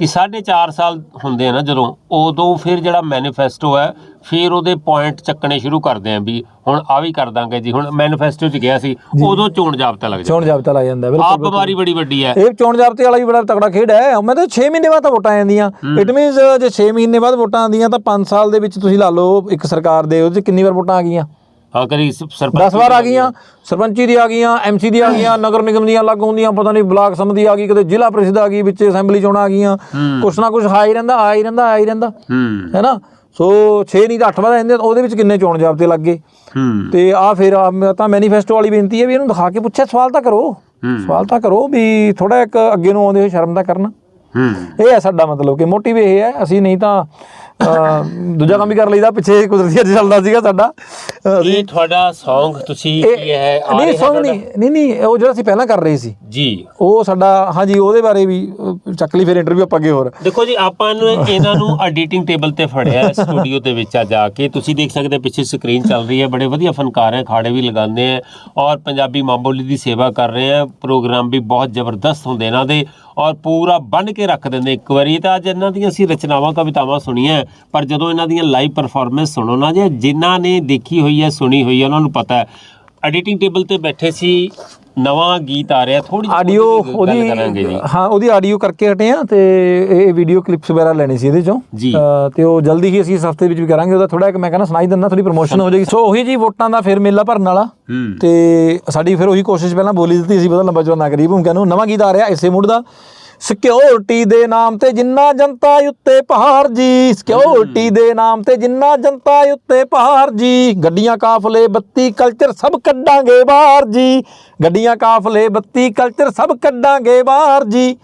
ਕਿ ਸਾਢੇ ਚਾਰ ਸਾਲ ਹੁੰਦੇ ਆ ਨਾ ਜਦੋਂ ਉਦੋਂ ਫਿਰ ਜਿਹੜਾ ਮੈਨੀਫੈਸਟੋ ਹੈ ਫਿਰ ਉਹਦੇ ਪੁਆਇੰਟ ਚੱਕਣੇ ਸ਼ੁਰੂ ਕਰਦੇ ਆ ਵੀ ਹੁਣ ਆ ਵੀ ਕਰ ਦਾਂਗੇ ਜੀ ਹੁਣ ਮੈਨੀਫੈਸਟੋ 'ਚ ਗਿਆ ਸੀ ਉਦੋਂ ਚੋਣ ਜਾਬਤਾ ਲੱਗ ਜਾਂਦਾ। ਚੋਣ ਜਾਬਤਾ ਲੱਗ ਜਾਂਦਾ ਆਪ ਬਿਲਕੁਲ। ਬਿਮਾਰੀ ਬੜੀ ਵੱਡੀ ਹੈ। ਇਹ ਚੋਣ ਜਾਬਤੇ ਵਾਲਾ ਵੀ ਬੜਾ ਤਕੜਾ ਖੇਡ ਹੈ ਮੈਂ ਤਾਂ 6 ਮਹੀਨੇ ਬਾਅਦ ਤਾਂ ਵੋਟਾਂ ਆ ਜਾਂਦੀਆਂ ਇਟ ਮੀਨਸ ਜੇ 6 ਮਹੀਨੇ ਬਾਅਦ ਵੋਟਾਂ ਆਉਂਦੀਆਂ ਤਾਂ 5 ਸਾਲ ਦੇ ਵਿੱਚ ਤੁਸੀਂ ਲਾ ਲਓ ਇੱਕ ਸਰਕਾਰ ਦੇ ਉਹਦੇ 'ਚ ਕਿੰਨੀ ਵਾਰ ਵੋਟਾਂ ਆ ਗਈਆਂ? ਹਾਂ ਸਰਪੰਚ 10 ਵਾਰ ਆ ਗਈਆਂ ਸਰਪੰਚੀ ਦੀ ਆ ਗਈਆਂ ਐਮਸੀ ਦੀ ਆ ਗਈਆਂ ਨਗਰ ਨਿਗਮ ਦੀਆਂ ਅਲੱਗ ਹੁੰਦੀਆਂ ਪਤਾ ਨਹੀਂ ਬਲਾਕ ਸਮਿਤੀ ਆ ਗਈ ਕਦੇ ਜ਼ਿਲ੍ਹਾ ਪ੍ਰੀਸ਼ਦ ਆ ਗਈ ਵਿੱਚ ਅਸੈਂਬਲੀ ਚੋਣਾਂ ਆ ਗਈਆਂ ਕੁਛ ਨਾ ਕੁਛ ਆ ਹੀ ਰਹਿੰਦਾ ਆ ਹੀ ਰਹਿੰਦਾ ਆ ਹੀ ਰਹਿੰਦਾ ਹੈਨਾ ਸੋ 6 ਨਹੀਂ ਤਾਂ 8 ਵਾਰ ਰਹਿੰਦੇ ਉਹਦੇ ਵਿੱਚ ਕਿੰਨੇ ਚੋਣ ਜਾਬਤੇ ਲੱਗ ਗਏ? ਤੇ ਆ ਫਿਰ ਤਾਂ ਮੈਨੀਫੈਸਟੋ ਵਾਲੀ ਬੇਨਤੀ ਹੈ ਵੀ ਇਹਨੂੰ ਦਿਖਾ ਕੇ ਪੁੱਛਿਆ ਸਵਾਲ ਤਾਂ ਕਰੋ। ਸਵਾਲ ਤਾਂ ਕਰੋ ਵੀ ਥੋੜਾ ਇੱਕ ਅੱਗੇ ਨੂੰ ਆਉਂਦੇ ਹੋਏ ਸ਼ਰਮ ਤਾਂ ਕਰਨਾ। ਇਹ ਹੈ ਸਾਡਾ ਮਤਲਬ ਕਿ ਮੋਟਿਵ ਇਹ ਹੈ ਅਸੀਂ ਨਹੀਂ ਤਾਂ ਦੂਜਾ ਕੰਮ ਵੀ ਕਰ ਲਈਦਾ ਪਿੱਛੇ ਕੁਦਰਤੀ ਅੱਜ ਚੱਲਦਾ ਸੀਗਾ ਸਾਡਾ। ਇਹ ਤੁਹਾਡਾ Song ਤੁਸੀਂ ਕੀ ਹੈ? ਆ ਨਹੀਂ ਤੁਹਾਡਾ? ਨਹੀਂ ਨਹੀਂ ਨਹੀਂ ਉਹ ਜਿਹੜਾ ਅਸੀਂ ਪਹਿਲਾਂ ਕਰ ਰਹੇ ਸੀ। ਜੀ। ਉਹ ਸਾਡਾ ਹਾਂਜੀ ਉਹਦੇ ਬਾਰੇ ਵੀ ਚੱਕ ਲਈ ਫਿਰ ਇੰਟਰਵਿਊ ਆਪਾਂ ਅੱਗੇ ਹੋਰ। ਦੇਖੋ ਜੀ ਆਪਾਂ ਨੂੰ ਇਹਨਾਂ ਨੂੰ ਐਡੀਟਿੰਗ ਟੇਬਲ ਤੇ ਫੜਿਆ ਸਟੂਡੀਓ ਦੇ ਵਿੱਚ ਆ ਜਾ ਕੇ। ਤੁਸੀਂ ਦੇਖ ਸਕਦੇ ਪਿੱਛੇ ਸਕਰੀਨ ਚੱਲ ਰਹੀ ਹੈ ਬੜੇ ਵਧੀਆ ਫਨਕਾਰ ਹੈ ਖਾੜੇ ਵੀ ਲਗਾਉਂਦੇ ਹੈ ਔਰ ਪੰਜਾਬੀ ਮਾਂ ਬੋਲੀ ਦੀ ਸੇਵਾ ਕਰ ਰਹੇ ਹੈ। ਪ੍ਰੋਗਰਾਮ ਵੀ ਬਹੁਤ ਜ਼ਬਰਦਸਤ ਹੁੰਦੇ ਇਹਨਾਂ ਦੇ। ਔਰ ਪੂਰਾ ਬੰਨ ਕੇ ਰੱਖ ਦਿੰਦੇ ਇੱਕ ਵਾਰੀ। ਤਾਂ ਅੱਜ ਇਹਨਾਂ ਦੀਆਂ ਅਸੀਂ ਰਚਨਾਵਾਂ, ਕਵਿਤਾਵਾਂ ਸੁਣੀਆਂ ਪਰ ਜਦੋਂ ਇਹਨਾਂ ਦੀਆਂ ਲਾਈਵ ਪਰਫਾਰਮੈਂਸ ਸੁਣੋ ਨਾ ਜੇ, ਜਿਨ੍ਹਾਂ ਨੇ ਦੇਖੀ ਹੋਈ ਹੈ, ਸੁਣੀ ਹੋਈ ਹੈ, ਉਹਨਾਂ ਨੂੰ ਪਤਾ ਐਡੀਟਿੰਗ ਟੇਬਲ ਤੇ ਬੈਠੇ ਸੀ ਨਵਾਂ ਗੀਤ ਆ ਰਿਹਾ ਥੋੜੀ ਆਡੀਓ ਉਹਦੀ ਹਾਂ ਉਹਦੀ ਆਡੀਓ ਕਰਕੇ ਹਟੇ ਆ ਤੇ ਇਹ ਵੀਡੀਓ ਕਲਿੱਪਸ ਵਗੈਰਾ ਲੈਣੇ ਸੀ ਇਹਦੇ ਚੋਂ। ਤੇ ਉਹ ਜਲਦੀ ਹੀ ਅਸੀਂ ਇਸ ਹਫ਼ਤੇ ਵਿੱਚ ਵੀ ਕਰਾਂਗੇ ਉਹਦਾ ਥੋੜਾ ਇੱਕ ਮੈਂ ਕਹਿੰਦਾ ਸੁਣਾਈ ਦਿੰਦਾ ਥੋੜੀ ਪ੍ਰੋਮੋਸ਼ਨ ਹੋ ਜਾਏਗੀ। ਸੋ ਉਹੀ ਜੀ ਵੋਟਾਂ ਦਾ ਫਿਰ ਮੇਲਾ ਭਰਨ ਵਾਲਾ। ਤੇ ਸਾਡੀ ਫਿਰ ਉਹੀ ਕੋਸ਼ਿਸ਼ ਪਹਿਲਾਂ ਬੋਲੀ ਦਿੱਤੀ ਸੀ ਪਤਾ ਲੰਬਾ ਚੌੜਾ ਨਾ ਕਰੀ ਭੂਮਿਕਾ ਨੂੰ ਨਵਾਂ ਗੀਤ ਆ ਰਿਹਾ ਇਸੇ ਮੂਡ ਦਾ। ਸਿਕਿਉਰਿਟੀ ਦੇ ਨਾਮ ਤੇ ਜਿੰਨਾ ਜਨਤਾ ਉੱਤੇ ਪਹਾੜ ਜੀ ਸਿਕਿਉਰਿਟੀ ਦੇ ਨਾਮ ਤੇ ਜਿੰਨਾ ਜਨਤਾ ਉੱਤੇ ਪਹਾੜ ਜੀ। ਗੱਡੀਆਂ ਕਾਫਲੇ ਬੱਤੀ ਕਲਚਰ ਸਭ ਕੱਢਾਂਗੇ ਬਾਹਰ ਜੀ। ਗੱਡੀਆਂ ਕਾਫਲੇ ਬੱਤੀ ਕਲਚਰ ਸਭ ਕੱਢਾਂਗੇ ਬਾਹਰ ਜੀ।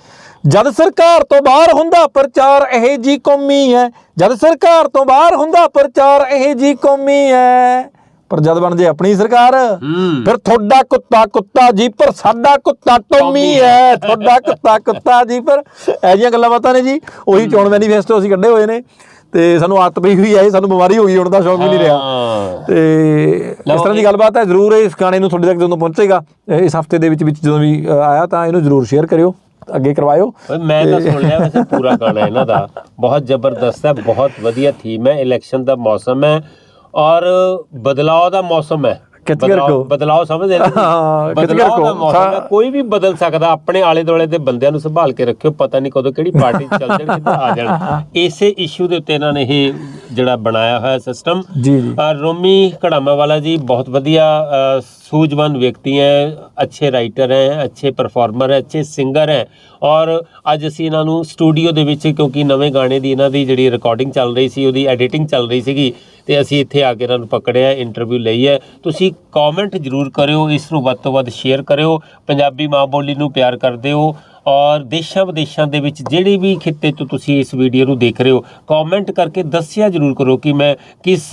ਜਦ ਸਰਕਾਰ ਤੋਂ ਬਾਹਰ ਹੁੰਦਾ ਪ੍ਰਚਾਰ ਇਹ ਜੀ ਕੌਮੀ ਹੈ। ਜਦ ਸਰਕਾਰ ਤੋਂ ਬਾਹਰ ਹੁੰਦਾ ਪ੍ਰਚਾਰ ਇਹ ਜੀ ਕੌਮੀ ਹੈ। ਪਰ ਜਦ ਬਣ ਜੇ ਆਪਣੀ ਸਰਕਾਰ ਫਿਰ ਤੁਹਾਡਾ ਕੁੱਤਾ ਕੁੱਤਾ ਜੀ ਪਰ ਸਾਡਾ ਕੁੱਤਾ ਟੋਮੀ ਹੈ। ਤੁਹਾਡਾ ਕੁੱਤਾ ਕੁੱਤਾ ਜੀ ਪਰ ਇਹ ਜਿਹੀਆਂ ਗੱਲਾਂ ਬਾਤਾਂ ਨੇ ਜੀ ਉਹੀ ਚੋਣ ਮੈਨੀਫੈਸਟੋ ਅਸੀਂ ਕੱਢੇ ਹੋਏ ਨੇ। ਤੇ ਸਾਨੂੰ ਆਦਤ ਪਈ ਹੋਈ ਹੈ ਸਾਨੂੰ ਬਿਮਾਰੀ ਹੋ ਗਈ ਹੁਣ ਦਾ ਸ਼ੌਕ ਵੀ ਨਹੀਂ ਰਿਹਾ। ਤੇ ਇਸ ਤਰ੍ਹਾਂ ਦੀ ਗੱਲਬਾਤ ਹੈ ਜ਼ਰੂਰ ਇਸ ਗਾਣੇ ਨੂੰ ਤੁਹਾਡੇ ਤੱਕ ਜਦੋਂ ਪਹੁੰਚੇਗਾ ਇਸ ਹਫ਼ਤੇ ਦੇ ਵਿੱਚ ਵਿੱਚ ਜਦੋਂ ਵੀ ਆਇਆ ਤਾਂ ਇਹਨੂੰ ਜ਼ਰੂਰ ਸ਼ੇਅਰ ਕਰਿਓ ਅੱਗੇ ਕਰਵਾਇਓ। ਮੈਂ ਤਾਂ ਸੁਣ ਲਿਆ ਵੈਸੇ ਪੂਰਾ ਗਾਣਾ ਇਹਨਾਂ ਦਾ। ਬਹੁਤ ਜ਼ਬਰਦਸਤ ਹੈ ਬਹੁਤ ਵਧੀਆ ਥੀਮ ਹੈ ਇਲੈਕਸ਼ਨ ਦਾ ਮੌਸਮ ਹੈ। ਔਰ ਬਦਲਾਅ ਦਾ ਮੌਸਮ ਹੈ। ਕਿੱਥੇ ਬਦਲਾਅ- ਰੱਖੋ? ਬਦਲਾਅ ਸਮਝਦੇ ਨਾ ਹਾਂ, ਕਿੱਥੇ? ਮੌਸਮ ਹੈ ਸਾ- ਕੋਈ ਵੀ ਬਦਲ ਸਕਦਾ ਆਪਣੇ ਆਲੇ ਦੁਆਲੇ ਦੇ ਬੰਦਿਆਂ ਨੂੰ ਸੰਭਾਲ ਕੇ ਰੱਖਿਓ ਪਤਾ ਨਹੀਂ ਕਦੋਂ ਕਿਹੜੀ ਪਾਰਟੀ ਚੱਲ ਜਾਣ ਕਿੱਧਰ ਆ ਜਾਣ। ਇਸੇ ਇਸ਼ੂ ਦੇ ਉੱਤੇ ਇਹਨਾਂ ਨੇ ਇਹ ਜਿਹੜਾ ਬਣਾਇਆ ਹੋਇਆ ਸਿਸਟਮ ਜੀ ਜੀ। ਰੋਮੀ ਕੜਾਮਾ ਵਾਲਾ ਜੀ ਬਹੁਤ ਵਧੀਆ ਸੂਝਵਾਨ ਵਿਅਕਤੀ ਹੈ ਅੱਛੇ ਰਾਈਟਰ ਹੈ ਅੱਛੇ ਪਰਫਾਰਮਰ ਹੈ ਅੱਛੇ ਸਿੰਗਰ ਹੈ। ਔਰ ਅੱਜ ਅਸੀਂ ਇਹਨਾਂ ਨੂੰ ਸਟੂਡੀਓ ਦੇ ਵਿੱਚ ਕਿਉਂਕਿ ਨਵੇਂ ਗਾਣੇ ਦੀ ਇਹਨਾਂ ਦੀ ਜਿਹੜੀ ਰਿਕਾਰਡਿੰਗ ਚੱਲ ਰਹੀ ਸੀ ਉਹਦੀ ਐਡੀਟਿੰਗ ਚੱਲ ਰਹੀ ਸੀਗੀ ਤੇ ਅਸੀਂ ਇੱਥੇ ਆ ਕੇ ਇਹਨਾਂ ਨੂੰ ਪਕੜਿਆ ਇੰਟਰਵਿਊ ਲਈ ਹੈ। ਤੁਸੀਂ ਕਮੈਂਟ ਜ਼ਰੂਰ ਕਰਿਓ, ਇਸ ਨੂੰ ਵੱਧ ਤੋਂ ਵੱਧ ਸ਼ੇਅਰ ਕਰਿਓ, ਪੰਜਾਬੀ ਮਾਂ ਬੋਲੀ ਨੂੰ ਪਿਆਰ ਕਰਦੇ ਹੋ ਔਰ ਦੇਸ਼ਾਂ ਵਿਦੇਸ਼ਾਂ ਦੇ ਵਿੱਚ ਜਿਹੜੇ ਵੀ ਖਿੱਤੇ ਤੋਂ ਤੁਸੀਂ ਇਸ ਵੀਡੀਓ ਨੂੰ ਦੇਖ ਰਹੇ ਹੋ ਕਮੈਂਟ ਕਰਕੇ ਦੱਸਿਆ ਜ਼ਰੂਰ ਕਰੋ ਕਿ ਮੈਂ ਕਿਸ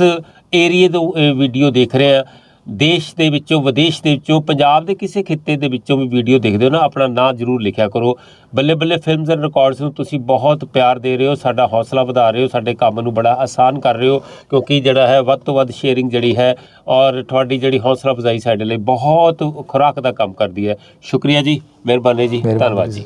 ਏਰੀਏ ਤੋਂ ਇਹ ਵੀਡੀਓ ਦੇਖ ਰਿਹਾ। ਦੇਸ਼ ਦੇ ਵਿੱਚੋਂ ਵਿਦੇਸ਼ ਦੇ ਵਿੱਚੋਂ ਪੰਜਾਬ ਦੇ ਕਿਸੇ ਖਿੱਤੇ ਦੇ ਵਿੱਚੋਂ ਵੀ ਵੀਡੀਓ ਦੇਖਦੇ ਹੋ ਨਾ ਆਪਣਾ ਨਾਂ ਜ਼ਰੂਰ ਲਿਖਿਆ ਕਰੋ। ਬੱਲੇ ਬੱਲੇ ਫਿਲਮਸ ਐਂਡ ਰਿਕਾਰਡਸ ਨੂੰ ਤੁਸੀਂ ਬਹੁਤ ਪਿਆਰ ਦੇ ਰਹੇ ਹੋ ਸਾਡਾ ਹੌਸਲਾ ਵਧਾ ਰਹੇ ਹੋ ਸਾਡੇ ਕੰਮ ਨੂੰ ਬੜਾ ਆਸਾਨ ਕਰ ਰਹੇ ਹੋ ਕਿਉਂਕਿ ਜਿਹੜਾ ਹੈ ਵੱਧ ਤੋਂ ਵੱਧ ਸ਼ੇਅਰਿੰਗ ਜਿਹੜੀ ਹੈ ਔਰ ਤੁਹਾਡੀ ਜਿਹੜੀ ਹੌਸਲਾ ਅਫਜ਼ਾਈ ਸਾਡੇ ਲਈ ਬਹੁਤ ਖੁਰਾਕ ਦਾ ਕੰਮ ਕਰਦੀ ਹੈ। ਸ਼ੁਕਰੀਆ ਜੀ ਮਿਹਰਬਾਨੀ ਜੀ ਧੰਨਵਾਦ ਜੀ।